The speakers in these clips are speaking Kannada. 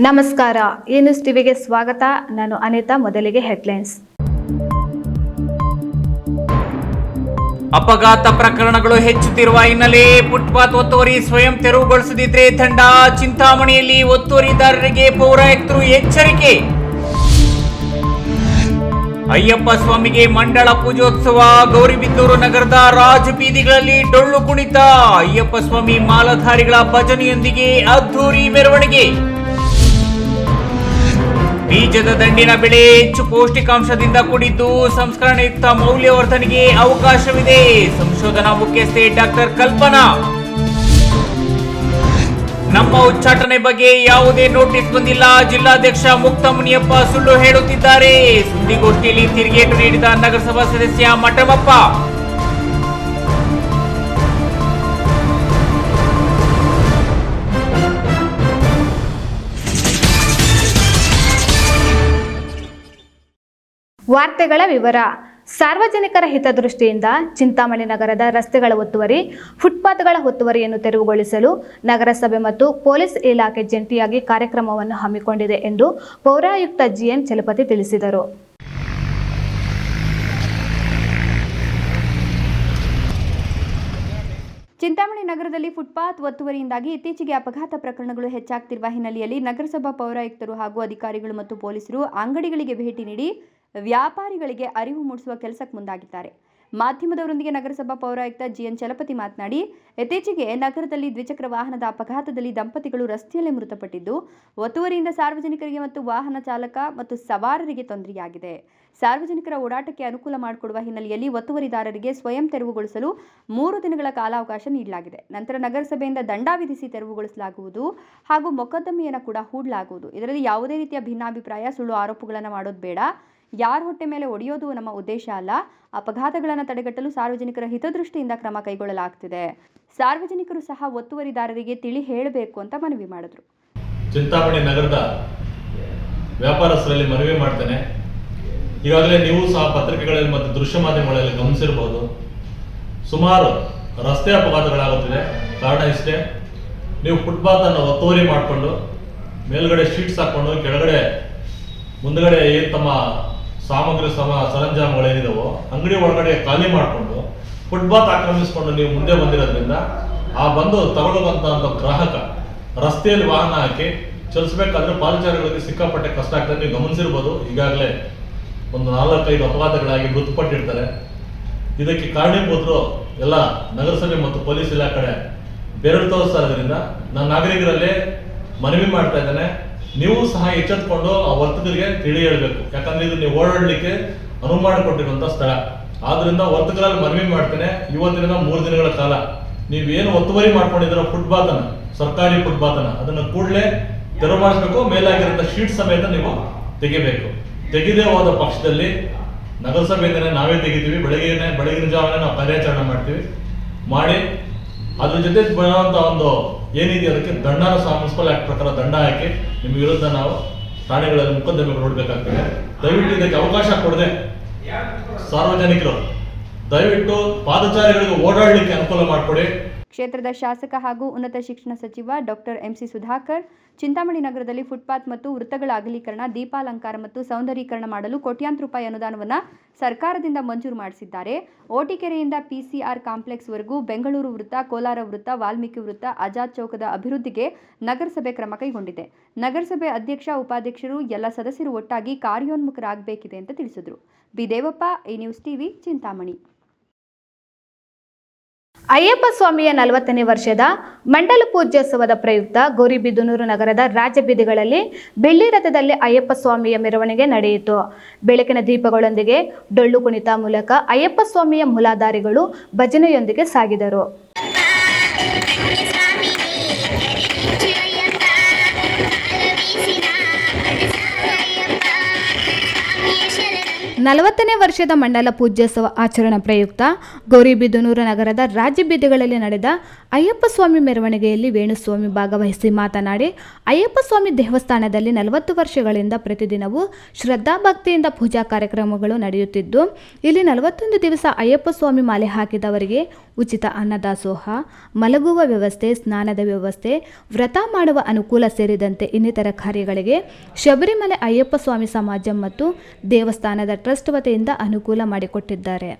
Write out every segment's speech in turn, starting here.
ನಮಸ್ಕಾರ. ಟಿವಿಗೆ ಸ್ವಾಗತ. ನಾನು ಅನಿತಾ, ಮೊದಲಿಗೆ ಹೆಡ್ಲೈನ್ಸ್. ಅಪಘಾತ ಪ್ರಕರಣಗಳು ಹೆಚ್ಚುತ್ತಿರುವ ಹಿನ್ನೆಲೆ ಫುಟ್ಪಾತ್ ಒತ್ತುವರಿ ಸ್ವಯಂ ತೆರವುಗೊಳಿಸದಿದ್ರೆ ತಂಡ ಚಿಂತಾಮಣಿಯಲ್ಲಿ ಒತ್ತುವರಿದಾರರಿಗೆ ಪೌರಾಯುಕ್ತರು ಎಚ್ಚರಿಕೆ. ಅಯ್ಯಪ್ಪ ಸ್ವಾಮಿಗೆ ಮಂಡಳ ಪೂಜೋತ್ಸವ ಗೌರಿಬಿದ್ದೂರು ನಗರದ ರಾಜಬೀದಿಗಳಲ್ಲಿ ಡೊಳ್ಳು ಕುಣಿತ. ಅಯ್ಯಪ್ಪ ಸ್ವಾಮಿ ಮಾಲಧಾರಿಗಳ ಭಜನೆಯೊಂದಿಗೆ ಅದ್ಧೂರಿ ಮೆರವಣಿಗೆ. ಬೀಜದ ದಂಡಿನ ಬೆಳೆ ಹೆಚ್ಚು ಪೌಷ್ಟಿಕಾಂಶದಿಂದ ಕೂಡಿದ್ದು ಸಂಸ್ಕರಣೆಯುಕ್ತ ಮೌಲ್ಯವರ್ಧನೆಗೆ ಅವಕಾಶವಿದೆ. ಸಂಶೋಧನಾ ಮುಖ್ಯಸ್ಥೆ ಡಾಕ್ಟರ್ ಕಲ್ಪನಾ. ನಮ್ಮ ಉಚ್ಚಾಟನೆ ಬಗ್ಗೆ ಯಾವುದೇ ನೋಟಿಸ್ ಬಂದಿಲ್ಲ. ಜಿಲ್ಲಾಧ್ಯಕ್ಷ ಮುಕ್ತ ಮುನಿಯಪ್ಪ ಸುಳ್ಳು ಹೇಳುತ್ತಿದ್ದಾರೆ. ಸುದ್ದಿಗೋಷ್ಠಿಯಲ್ಲಿ ತಿರುಗೇಟು ನೀಡಿದ ನಗರಸಭಾ ಸದಸ್ಯ ಮಠಮಪ್ಪ. ವಾರ್ತೆಗಳ ವಿವರ. ಸಾರ್ವಜನಿಕರ ಹಿತದೃಷ್ಟಿಯಿಂದ ಚಿಂತಾಮಣಿ ನಗರದ ರಸ್ತೆಗಳ ಒತ್ತುವರಿ, ಫುಟ್ಪಾತ್ಗಳ ಒತ್ತುವರಿಯನ್ನು ತೆರವುಗೊಳಿಸಲು ನಗರಸಭೆ ಮತ್ತು ಪೊಲೀಸ್ ಇಲಾಖೆ ಜಂಟಿಯಾಗಿ ಕಾರ್ಯಕ್ರಮವನ್ನು ಹಮ್ಮಿಕೊಂಡಿದೆ ಎಂದು ಪೌರಾಯುಕ್ತ ಜಿಎನ್ ಚಲಪತಿ ತಿಳಿಸಿದರು. ಚಿಂತಾಮಣಿ ನಗರದಲ್ಲಿ ಫುಟ್ಪಾತ್ ಒತ್ತುವರಿಯಿಂದಾಗಿ ಇತ್ತೀಚೆಗೆ ಅಪಘಾತ ಪ್ರಕರಣಗಳು ಹೆಚ್ಚಾಗ್ತಿರುವ ಹಿನ್ನೆಲೆಯಲ್ಲಿ ನಗರಸಭಾ ಪೌರಾಯುಕ್ತರು ಹಾಗೂ ಅಧಿಕಾರಿಗಳು ಮತ್ತು ಪೊಲೀಸರು ಅಂಗಡಿಗಳಿಗೆ ಭೇಟಿ ನೀಡಿ ವ್ಯಾಪಾರಿಗಳಿಗೆ ಅರಿವು ಮೂಡಿಸುವ ಕೆಲಸಕ್ಕೆ ಮುಂದಾಗಿದ್ದಾರೆ. ಮಾಧ್ಯಮದವರೊಂದಿಗೆ ನಗರಸಭಾ ಪೌರಾಯುಕ್ತ ಜಿಎನ್ ಚಲಪತಿ ಮಾತನಾಡಿ, ಇತ್ತೀಚೆಗೆ ನಗರದಲ್ಲಿ ದ್ವಿಚಕ್ರ ವಾಹನದ ಅಪಘಾತದಲ್ಲಿ ದಂಪತಿಗಳು ರಸ್ತೆಯಲ್ಲೇ ಮೃತಪಟ್ಟಿದ್ದು, ಒತ್ತುವರಿಯಿಂದ ಸಾರ್ವಜನಿಕರಿಗೆ ಮತ್ತು ವಾಹನ ಚಾಲಕ ಮತ್ತು ಸವಾರರಿಗೆ ತೊಂದರೆಯಾಗಿದೆ. ಸಾರ್ವಜನಿಕರ ಓಡಾಟಕ್ಕೆ ಅನುಕೂಲ ಮಾಡಿಕೊಡುವ ಹಿನ್ನೆಲೆಯಲ್ಲಿ ಒತ್ತುವರಿದಾರರಿಗೆ ಸ್ವಯಂ ತೆರವುಗೊಳಿಸಲು ಮೂರು ದಿನಗಳ ಕಾಲಾವಕಾಶ ನೀಡಲಾಗಿದೆ. ನಂತರ ನಗರಸಭೆಯಿಂದ ದಂಡ ವಿಧಿಸಿ ತೆರವುಗೊಳಿಸಲಾಗುವುದು ಹಾಗೂ ಮೊಕದ್ದಮೆಯನ್ನು ಕೂಡ ಹೂಡಲಾಗುವುದು. ಇದರಲ್ಲಿ ಯಾವುದೇ ರೀತಿಯ ಭಿನ್ನಾಭಿಪ್ರಾಯ, ಸುಳ್ಳು ಆರೋಪಗಳನ್ನು ಮಾಡೋದು ಬೇಡ. ಯಾರ ಹೊಟ್ಟೆ ಮೇಲೆ ಒಡೆಯೋದು ನಮ್ಮ ಉದ್ದೇಶ ಅಲ್ಲ. ಅಪಘಾತಗಳನ್ನು ತಡೆಗಟ್ಟಲು ಸಾರ್ವಜನಿಕರ ಹಿತದೃಷ್ಟಿಯಿಂದ ಕ್ರಮ ಕೈಗೊಳ್ಳಲಾಗ್ತಿದೆ. ಸಾರ್ವಜನಿಕರು ಸಹ ಒತ್ತುವರಿದಾರರಿಗೆ ತಿಳಿ ಹೇಳಬೇಕು ಅಂತ ಮನವಿ ಮಾಡಿದ್ರು. ಚಿಂತಾಮಣಿ ನಗರದ ವ್ಯಾಪಾರಸ್ಥರಲ್ಲಿ ಮನವಿ ಮಾಡ್ತೇನೆ. ಈಗಾಗಲೇ ನೀವು ಸಹ ಪತ್ರಿಕೆಗಳಲ್ಲಿ ಮತ್ತು ದೃಶ್ಯ ಮಾಧ್ಯಮಗಳಲ್ಲಿ ಗಮನಿಸಿರಬಹುದು. ಸುಮಾರು ರಸ್ತೆ ಅಪಘಾತಗಳಾಗುತ್ತಿದೆ. ಕಾರಣ ಇಷ್ಟೇ. ನೀವು ಫುಟ್ಪಾತ್ ಅನ್ನು ಒತ್ತುವರಿ ಮಾಡಿಕೊಂಡು, ಮೇಲ್ಗಡೆ ಶೀಟ್ಸ್ ಹಾಕೊಂಡು, ಕೆಳಗಡೆ, ಮುಂದಗಡೆ ಏನು ತಮ್ಮ ಸಾಮಗ್ರಿ ಸಮ ಸರಂಜಾಮಗಳೇನಿದಾವೋ ಅಂಗಡಿ ಒಳಗಡೆ ಖಾಲಿ ಮಾಡಿಕೊಂಡು ಫುಟ್ಪಾತ್ ಆಕ್ರಮಿಸಿಕೊಂಡು ನೀವು ಮುಂದೆ ಬಂದಿರೋದ್ರಿಂದ ಆ ಬಂದು ತಗೊಳ್ಳುವಂತ ಗ್ರಾಹಕ ರಸ್ತೆಯಲ್ಲಿ ವಾಹನ ಹಾಕಿ ಚಲಿಸಬೇಕಾದ್ರೆ ಪಾದಚಾರಿಗಳಿಗೆ ಸಿಕ್ಕಾಪಟ್ಟೆ ಕಷ್ಟ ಆಗ್ತದೆ. ನೀವು ಗಮನಿಸಿರ್ಬೋದು, ಈಗಾಗಲೇ ಒಂದು ನಾಲ್ಕೈದು ಅಪಘಾತಗಳಾಗಿ ಮೃತಪಟ್ಟಿರ್ತಾರೆ. ಇದಕ್ಕೆ ಕಾರಣೀಭೂತರು ಎಲ್ಲ ನಗರಸಭೆ ಮತ್ತು ಪೊಲೀಸ್ ಇಲಾಖೆ ಬೆರಳು ತೋರಿಸ್ತಾ ಇರೋದ್ರಿಂದ ನಾನು ನಾಗರಿಕರಲ್ಲಿ ಮನವಿ ಮಾಡ್ತಾ ಇದ್ದೇನೆ. ನೀವು ಸಹ ಎಚ್ಚೆತ್ಕೊಂಡು ಆ ವರ್ತಕರಿಗೆ ತಿಳಿ ಹೇಳ್ಬೇಕು ಯಾಕಂದ್ರೆ ಇದು ನೀವು ಓಡಾಡಲಿಕ್ಕೆ ಅನುವು ಮಾಡಿಕೊಟ್ಟಿರುವಂತ ಸ್ಥಳ. ಆದ್ರಿಂದ ವರ್ತಕರಲ್ಲಿ ಮನವಿ ಮಾಡ್ತೇನೆ ಇವತ್ತಿನ ಮೂರು ದಿನಗಳ ಕಾಲ. ನೀವೇನು ಒತ್ತುವರಿ ಮಾಡ್ಕೊಂಡಿದ್ದೀರೋ ಫುಟ್ಬಾತನ ಸರ್ಕಾರಿ ಫುಟ್ಬಾತನ ಅದನ್ನ ಕೂಡಲೇ ತೆರವು ಮಾಡಿಸ್ಬೇಕು ಮೇಲಾಗಿರೋ ಶೀಟ್ ಸಮೇತ ನೀವು ತೆಗಿಬೇಕು. ತೆಗೆದೇ ಹೋದ ಪಕ್ಷದಲ್ಲಿ ನಗರಸಭೆಯಿಂದನೇ ನಾವೇ ತೆಗಿತೀವಿ, ಬೆಳಗ್ಗೆನೆ, ಬೆಳಗಿನ ಜಾವನೇ ನಾವು ಕಾರ್ಯಾಚರಣೆ ಮಾಡ್ತೀವಿ. ಮಾಡಿ ಅದ್ರ ಜೊತೆ ಬರುವಂತ ಒಂದು ಏನಿದೆ ಅದಕ್ಕೆ ದಂಡನ ಸಹ ಮುನ್ಸಿಪಲ್ ಆಕ್ಟ್ ಪ್ರಕಾರ ದಂಡ ಹಾಕಿ ನಿಮ್ಮ ವಿರುದ್ಧ ನಾವು ಠಾಣೆಗಳಲ್ಲಿ ಮೊಕದ್ದಮೆಗಳು ನೋಡ್ಬೇಕಾಗ್ತದೆ ದಯವಿಟ್ಟು ಇದಕ್ಕೆ ಅವಕಾಶ ಕೊಡದೆ ಸಾರ್ವಜನಿಕರು, ದಯವಿಟ್ಟು ಪಾದಚಾರಿಗಳಿಗೆ ಓಡಾಡಲಿಕ್ಕೆ ಅನುಕೂಲ ಮಾಡಿಕೊಡಿ. ಕ್ಷೇತ್ರದ ಶಾಸಕ ಹಾಗೂ ಉನ್ನತ ಶಿಕ್ಷಣ ಸಚಿವ ಡಾಕ್ಟರ್ ಎಂಸಿ ಸುಧಾಕರ್, ಚಿಂತಾಮಣಿ ನಗರದಲ್ಲಿ ಫುಟ್ಪಾತ್ ಮತ್ತು ವೃತ್ತಗಳ ಅಗಲೀಕರಣ, ದೀಪಾಲಂಕಾರ ಮತ್ತು ಸೌಂದರೀಕರಣ ಮಾಡಲು ಕೋಟ್ಯಾಂತರ ರೂಪಾಯಿ ಅನುದಾನವನ್ನು ಸರ್ಕಾರದಿಂದ ಮಂಜೂರು ಮಾಡಿಸಿದ್ದಾರೆ. ಓಟಿಕೆರೆಯಿಂದ ಪಿಸಿಆರ್ ಕಾಂಪ್ಲೆಕ್ಸ್ವರೆಗೂ ಬೆಂಗಳೂರು ವೃತ್ತ, ಕೋಲಾರ ವೃತ್ತ, ವಾಲ್ಮೀಕಿ ವೃತ್ತ, ಆಜಾದ್ ಚೌಕದ ಅಭಿವೃದ್ಧಿಗೆ ನಗರಸಭೆ ಕ್ರಮ ಕೈಗೊಂಡಿದೆ. ನಗರಸಭೆ ಅಧ್ಯಕ್ಷ, ಉಪಾಧ್ಯಕ್ಷರು, ಎಲ್ಲ ಸದಸ್ಯರು ಒಟ್ಟಾಗಿ ಕಾರ್ಯೋನ್ಮುಖರಾಗಬೇಕಿದೆ ಅಂತ ತಿಳಿಸಿದರು. B Devappa A news TV, Chintamani. Ayyappa ಸ್ವಾಮಿಯ ನಲವತ್ತನೇ ವರ್ಷದ ಮಂಡಲ ಪೂಜ್ಯೋತ್ಸವದ ಪ್ರಯುಕ್ತ ಗೌರಿಬಿದನೂರು ನಗರದ ರಾಜಬೀದಿಗಳಲ್ಲಿ ಬೆಳ್ಳಿ ರಥದಲ್ಲಿ ಅಯ್ಯಪ್ಪ ಸ್ವಾಮಿಯ ಮೆರವಣಿಗೆ ನಡೆಯಿತು. ಬೆಳಕಿನ ದೀಪಗಳೊಂದಿಗೆ ಡೊಳ್ಳು ಕುಣಿತ ಮೂಲಕ ಅಯ್ಯಪ್ಪ ಸ್ವಾಮಿಯ ಮೂಲಾಧಾರಿಗಳು ಭಜನೆಯೊಂದಿಗೆ ಸಾಗಿದರು. ನಲವತ್ತನೇ ವರ್ಷದ ಮಂಡಲ ಪೂಜ್ಯೋತ್ಸವ ಆಚರಣಾ ಪ್ರಯುಕ್ತ ಗೌರಿಬಿದನೂರು ನಗರದ ರಾಜ್ಯ ಬೀದಿಗಳಲ್ಲಿ ನಡೆದ ಅಯ್ಯಪ್ಪ ಸ್ವಾಮಿ ಮೆರವಣಿಗೆಯಲ್ಲಿ ವೇಣುಸ್ವಾಮಿ ಭಾಗವಹಿಸಿ ಮಾತನಾಡಿ, ಅಯ್ಯಪ್ಪ ಸ್ವಾಮಿ ದೇವಸ್ಥಾನದಲ್ಲಿ ನಲವತ್ತು ವರ್ಷಗಳಿಂದ ಪ್ರತಿದಿನವೂ ಶ್ರದ್ಧಾಭಕ್ತಿಯಿಂದ ಪೂಜಾ ಕಾರ್ಯಕ್ರಮಗಳು ನಡೆಯುತ್ತಿದ್ದು, ಇಲ್ಲಿ ನಲವತ್ತೊಂದು ದಿವಸ ಅಯ್ಯಪ್ಪ ಸ್ವಾಮಿ ಮಾಲೆ ಹಾಕಿದವರಿಗೆ ಉಚಿತ ಅನ್ನದಾಸೋಹ ಮಲಗುವ ವ್ಯವಸ್ಥೆ, ಸ್ನಾನದ ವ್ಯವಸ್ಥೆ, ವ್ರತ ಮಾಡುವ ಅನುಕೂಲ ಸೇರಿದಂತೆ ಇನ್ನಿತರ ಕಾರ್ಯಗಳಿಗೆ ಶಬರಿಮಲೆ ಅಯ್ಯಪ್ಪ ಸ್ವಾಮಿ ಸಮಾಜ ಮತ್ತು ದೇವಸ್ಥಾನದ ಟ್ರಸ್ಟ್ ವತಿಯಿಂದ ಅನುಕೂಲ ಮಾಡಿಕೊಟ್ಟಿದ್ದಾರೆ.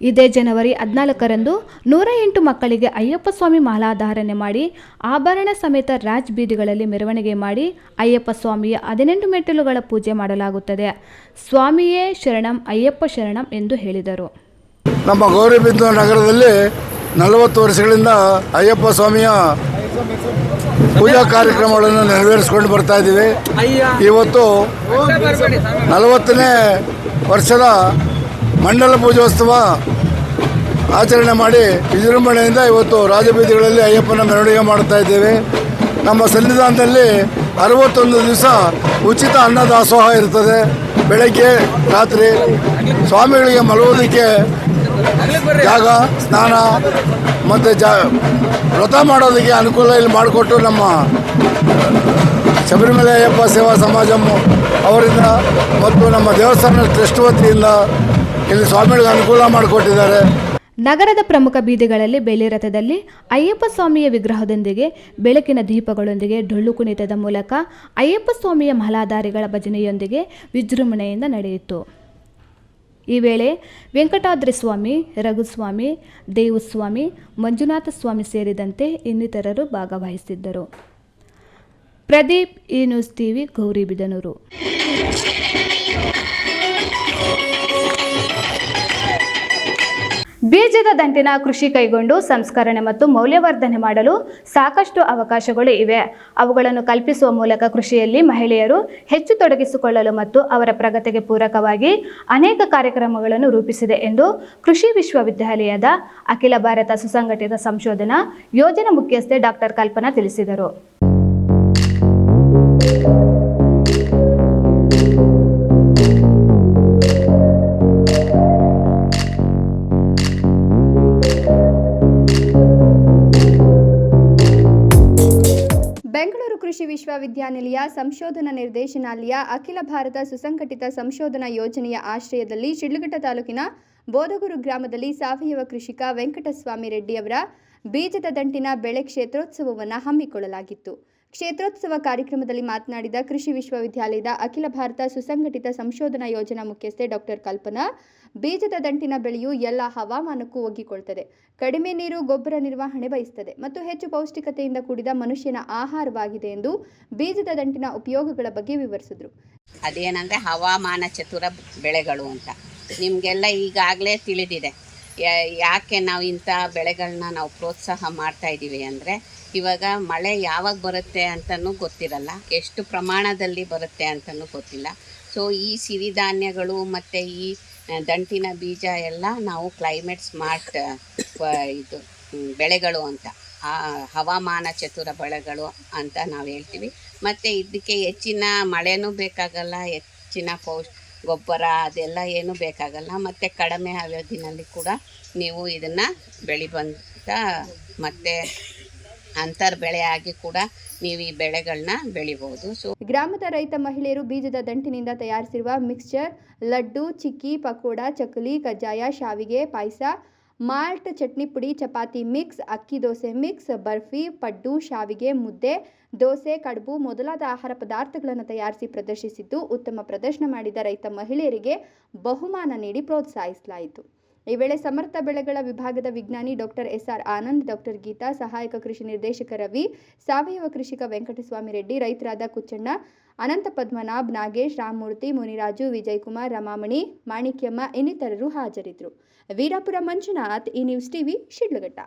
ಇದೇ ಜನವರಿ ಹದಿನಾಲ್ಕರಂದು ನೂರ ಎಂಟು ಮಕ್ಕಳಿಗೆ ಅಯ್ಯಪ್ಪ ಸ್ವಾಮಿ ಮಾಲಾಧಾರಣೆ ಮಾಡಿ, ಆಭರಣ ಸಮೇತ ರಾಜ್ ಬೀದಿಗಳಲ್ಲಿ ಮೆರವಣಿಗೆ ಮಾಡಿ ಅಯ್ಯಪ್ಪ ಸ್ವಾಮಿಯ ಹದಿನೆಂಟು ಮೆಟ್ಟಿಲುಗಳ ಪೂಜೆ ಮಾಡಲಾಗುತ್ತದೆ. ಸ್ವಾಮಿಯೇ ಶರಣಂ, ಅಯ್ಯಪ್ಪ ಶರಣಂ ಎಂದು ಹೇಳಿದರು. ನಮ್ಮ ಗೌರಿಬಿದ್ದು ನಗರದಲ್ಲಿ ನಲವತ್ತು ವರ್ಷಗಳಿಂದ ಅಯ್ಯಪ್ಪ ಸ್ವಾಮಿಯ ಪೂಜಾ ಕಾರ್ಯಕ್ರಮಗಳನ್ನು ನೆರವೇರಿಸಿಕೊಂಡು ಬರ್ತಾ ಇದ್ದೀವಿ. ಇವತ್ತು ನಲವತ್ತನೇ ವರ್ಷದ ಮಂಡಲ ಪೂಜೋತ್ಸವ ಆಚರಣೆ ಮಾಡಿ ವಿಜೃಂಭಣೆಯಿಂದ ಇವತ್ತು ರಾಜಬೀದಿಗಳಲ್ಲಿ ಅಯ್ಯಪ್ಪನ ಮೆರವಣಿಗೆ ಮಾಡ್ತಾ ಇದ್ದೇವೆ. ನಮ್ಮ ಸನ್ನಿಧಾನದಲ್ಲಿ ಅರವತ್ತೊಂದು ದಿವಸ ಉಚಿತ ಅನ್ನದಾಸೋಹ ಇರ್ತದೆ. ಬೆಳಗ್ಗೆ ರಾತ್ರಿ ಸ್ವಾಮಿಗಳಿಗೆ ಮಲಗೋದಕ್ಕೆ ಜಾಗ ಸ್ನಾನ ಮತ್ತು ಜಾ ವ್ರತ ಮಾಡೋದಕ್ಕೆ ಅನುಕೂಲ ಇಲ್ಲಿ ಮಾಡಿಕೊಟ್ಟು ನಮ್ಮ ಶಬರಿಮಲೆ ಅಯ್ಯಪ್ಪ ಸೇವಾ ಸಮಾಜ ಅವರಿಂದ ಮತ್ತು ನಮ್ಮ ದೇವಸ್ಥಾನ ಟ್ರಸ್ಟ್ ವತಿಯಿಂದ ಇಲ್ಲಿ ಸ್ವಾಮಿಗಳಿಗೆ ಅನುಕೂಲ ಮಾಡಿಕೊಟ್ಟಿದ್ದಾರೆ. ನಗರದ ಪ್ರಮುಖ ಬೀದಿಗಳಲ್ಲಿ ಬೇಲಿರಥದಲ್ಲಿ ರಥದಲ್ಲಿ ಅಯ್ಯಪ್ಪ ಸ್ವಾಮಿಯ ವಿಗ್ರಹದೊಂದಿಗೆ ಬೆಳಕಿನ ದೀಪಗಳೊಂದಿಗೆ ಡೊಳ್ಳು ಕುಣಿತದ ಮೂಲಕ ಅಯ್ಯಪ್ಪ ಸ್ವಾಮಿಯ ಮಹಲಾಧಾರಿಗಳ ಭಜನೆಯೊಂದಿಗೆ ವಿಜೃಂಭಣೆಯಿಂದ ನಡೆಯಿತು. ಈ ವೇಳೆ ವೆಂಕಟಾದ್ರಿ ಸ್ವಾಮಿ ರಘುಸ್ವಾಮಿ, ದೇವಸ್ವಾಮಿ ಮಂಜುನಾಥ ಸ್ವಾಮಿ ಸೇರಿದಂತೆ ಇನ್ನಿತರರು ಭಾಗವಹಿಸಿದ್ದರು. ಪ್ರದೀಪ್ ಈ ನ್ಯೂಸ್ ಟಿವಿ ಗೌರಿಬಿದನೂರು ಬೀಜದ ದಂಟಿನ ಕೃಷಿ ಕೈಗೊಂಡು ಸಂಸ್ಕರಣೆ ಮತ್ತು ಮೌಲ್ಯವರ್ಧನೆ ಮಾಡಲು ಸಾಕಷ್ಟು ಅವಕಾಶಗಳು ಇವೆ. ಅವುಗಳನ್ನು ಕಲ್ಪಿಸುವ ಮೂಲಕ ಕೃಷಿಯಲ್ಲಿ ಮಹಿಳೆಯರು ಹೆಚ್ಚು ತೊಡಗಿಸಿಕೊಳ್ಳಲು ಮತ್ತು ಅವರ ಪ್ರಗತಿಗೆ ಪೂರಕವಾಗಿ ಅನೇಕ ಕಾರ್ಯಕ್ರಮಗಳನ್ನು ರೂಪಿಸಿದೆ ಎಂದು ಕೃಷಿ ವಿಶ್ವವಿದ್ಯಾಲಯದ ಅಖಿಲ ಭಾರತ ಸುಸಂಘಟಿತ ಸಂಶೋಧನಾ ಯೋಜನಾ ಮುಖ್ಯಸ್ಥೆ ಡಾಕ್ಟರ್ ಕಲ್ಪನಾ ತಿಳಿಸಿದರು. ವಿಶ್ವವಿದ್ಯಾನಿಲಯ ಸಂಶೋಧನಾ ನಿರ್ದೇಶನಾಲಯ ಅಖಿಲ ಭಾರತ ಸುಸಂಘಟಿತ ಸಂಶೋಧನಾ ಯೋಜನೆಯ ಆಶ್ರಯದಲ್ಲಿ ಶಿಡ್ಲಘಟ್ಟ ತಾಲೂಕಿನ ಬೋಧಗುರು ಗ್ರಾಮದಲ್ಲಿ ಸಾವಯವ ಕೃಷಿಕ ವೆಂಕಟಸ್ವಾಮಿ ರೆಡ್ಡಿಯವರ ಬೀಜದ ದಂಟಿನ ಬೆಳೆ ಕ್ಷೇತ್ರೋತ್ಸವವನ್ನು ಹಮ್ಮಿಕೊಳ್ಳಲಾಗಿತ್ತು. ಕ್ಷೇತ್ರೋತ್ಸವ ಕಾರ್ಯಕ್ರಮದಲ್ಲಿ ಮಾತನಾಡಿದ ಕೃಷಿ ವಿಶ್ವವಿದ್ಯಾಲಯದ ಅಖಿಲ ಭಾರತ ಸುಸಂಘಟಿತ ಸಂಶೋಧನಾ ಯೋಜನಾ ಮುಖ್ಯಸ್ಥೆ ಡಾಕ್ಟರ್ ಕಲ್ಪನಾ, ಬೀಜದ ದಂಟಿನ ಬೆಳೆಯು ಎಲ್ಲ ಹವಾಮಾನಕ್ಕೂ ಒಗ್ಗಿಕೊಳ್ತದೆ. ಕಡಿಮೆ ನೀರು, ಗೊಬ್ಬರ ನಿರ್ವಹಣೆ ಬಯಸ್ತದೆ. ಮತ್ತು ಹೆಚ್ಚು ಪೌಷ್ಟಿಕತೆಯಿಂದ ಕೂಡಿದ ಮನುಷ್ಯನ ಆಹಾರವಾಗಿದೆ ಎಂದು ಬೀಜದ ದಂಟಿನ ಉಪಯೋಗಗಳ ಬಗ್ಗೆ ವಿವರಿಸಿದರು. ಅದೇನಂದರೆ ಹವಾಮಾನ ಚತುರ ಬೆಳೆಗಳು ಅಂತ. ನಿಮಗೆಲ್ಲ ಈಗಾಗಲೇ ತಿಳಿದಿದೆ. ಯಾಕೆ ನಾವು ಇಂಥ ಬೆಳೆಗಳನ್ನ ನಾವು ಪ್ರೋತ್ಸಾಹ ಮಾಡ್ತಾ ಇದ್ದೀವಿ ಅಂದರೆ ಇವಾಗ ಮಳೆ ಯಾವಾಗ ಬರುತ್ತೆ ಅಂತಲೂ ಗೊತ್ತಿರಲ್ಲ. ಎಷ್ಟು ಪ್ರಮಾಣದಲ್ಲಿ ಬರುತ್ತೆ ಅಂತಲೂ ಗೊತ್ತಿಲ್ಲ. ಸೊ ಈ ಸಿರಿಧಾನ್ಯಗಳು ಮತ್ತು ಈ ದಂಟಿನ ಬೀಜ ಎಲ್ಲ ನಾವು ಕ್ಲೈಮೇಟ್ ಸ್ಮಾರ್ಟ್ ಇದು ಬೆಳೆಗಳು ಅಂತ. ಹವಾಮಾನ ಚತುರ ಬೆಳೆಗಳು ಅಂತ ನಾವು ಹೇಳ್ತೀವಿ. ಮತ್ತು ಇದಕ್ಕೆ ಹೆಚ್ಚಿನ ಮಳೆನೂ ಬೇಕಾಗಲ್ಲ, ಹೆಚ್ಚಿನ ಪೌಷ್, ಗೊಬ್ಬರ ಅದೆಲ್ಲ ಏನೂ ಬೇಕಾಗಲ್ಲ. ಮತ್ತು ಕಡಿಮೆ ಅವಧಿನಲ್ಲಿ ಕೂಡ ನೀವು ಇದನ್ನು ಬೆಳಿಬಂತ ಮತ್ತು ಅಂತರ್ ಬೆಳೆಯಾಗಿ ಕೂಡ ನೀವು ಈ ಬೆಳೆಗಳನ್ನ ಬೆಳಿಬಹುದು ಸೊ ಗ್ರಾಮದ ರೈತ ಮಹಿಳೆಯರು ಬೀಜದ ದಂಟಿನಿಂದ ತಯಾರಿಸಿರುವ ಮಿಕ್ಸ್ಚರ್ ಲಡ್ಡು, ಚಿಕ್ಕಿ, ಪಕೋಡ, ಚಕ್ಕಲಿ, ಕಜ್ಜಾಯ, ಶಾವಿಗೆ, ಪಾಯಸ ಮಾಲ್ಟ್ ಚಟ್ನಿ ಪುಡಿ, ಚಪಾತಿ ಮಿಕ್ಸ್ ಅಕ್ಕಿ ದೋಸೆ ಮಿಕ್ಸ್ ಬರ್ಫಿ, ಪಡ್ಡು, ಶಾವಿಗೆ, ಮುದ್ದೆ, ದೋಸೆ, ಕಡುಬು ಮೊದಲಾದ ಆಹಾರ ಪದಾರ್ಥಗಳನ್ನು ತಯಾರಿಸಿ ಪ್ರದರ್ಶಿಸಿದ್ದು, ಉತ್ತಮ ಪ್ರದರ್ಶನ ಮಾಡಿದ ರೈತ ಮಹಿಳೆಯರಿಗೆ ಬಹುಮಾನ ನೀಡಿ ಪ್ರೋತ್ಸಾಹಿಸಲಾಯಿತು. ಈ ವೇಳೆ ಸಮರ್ಥ ಬೆಳೆಗಳ ವಿಭಾಗದ ವಿಜ್ಞಾನಿ doctor SR Anand doctor Geetha ಸಹಾಯಕ ಕೃಷಿ ನಿರ್ದೇಶಕ ರವಿ ಸಾವಯವ ಕೃಷಿಕ ವೆಂಕಟಸ್ವಾಮಿ ರೆಡ್ಡಿ ರೈತರಾದ ಕುಚ್ಚಣ್ಣ ಅನಂತ ಪದ್ಮನಾಭ್ ನಾಗೇಶ್ ರಾಮಮೂರ್ತಿ ಮುನಿರಾಜು ವಿಜಯಕುಮಾರ್ ರಮಾಮಣಿ ಮಾಣಿಕ್ಯಮ್ಮ ಇನ್ನಿತರರು ಹಾಜರಿದ್ದರು. ವೀರಾಪುರ ಮಂಜುನಾಥ್ ಈ ನ್ಯೂಸ್ ಟಿವಿ ಶಿಡ್ಲಘಟ್ಟ.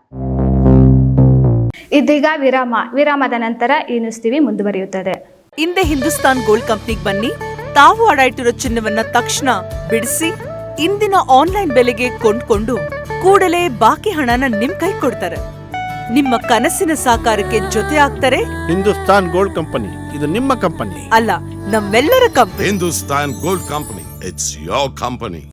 ಇದೀಗ ವಿರಾಮ. ವಿರಾಮದ ನಂತರ ಈ ನ್ಯೂಸ್ ಟಿವಿ ಮುಂದುವರಿಯುತ್ತದೆ. ಹಿಂದೆ ಹಿಂದೂಸ್ತಾನ್ ಗೋಲ್ಡ್ ಕಂಪ್ನಿಗೆ ಬನ್ನಿ. ತಾವು ಅಡ ಇಟ್ಟಿರೋ ಚಿನ್ನವನ್ನ ತಕ್ಷಣ ಬಿಡಿಸಿ. ಇಂದಿನ ಆನ್ಲೈನ್ ಬೆಲೆಗೆ ಕೊಂಡ್ಕೊಂಡು ಕೂಡಲೇ ಬಾಕಿ ಹಣನ ನಿಮ್ ಕೈ ಕೊಡ್ತಾರೆ. ನಿಮ್ಮ ಕನಸಿನ ಸಾಕಾರಕ್ಕೆ ಜೊತೆ ಆಗ್ತಾರೆ. Hindustan gold company. ಇದು ನಿಮ್ಮ ಕಂಪನಿ. ಅಲ್ಲ ನಮ್ಮೆಲ್ಲರ company. Hindustan gold company. It's your company.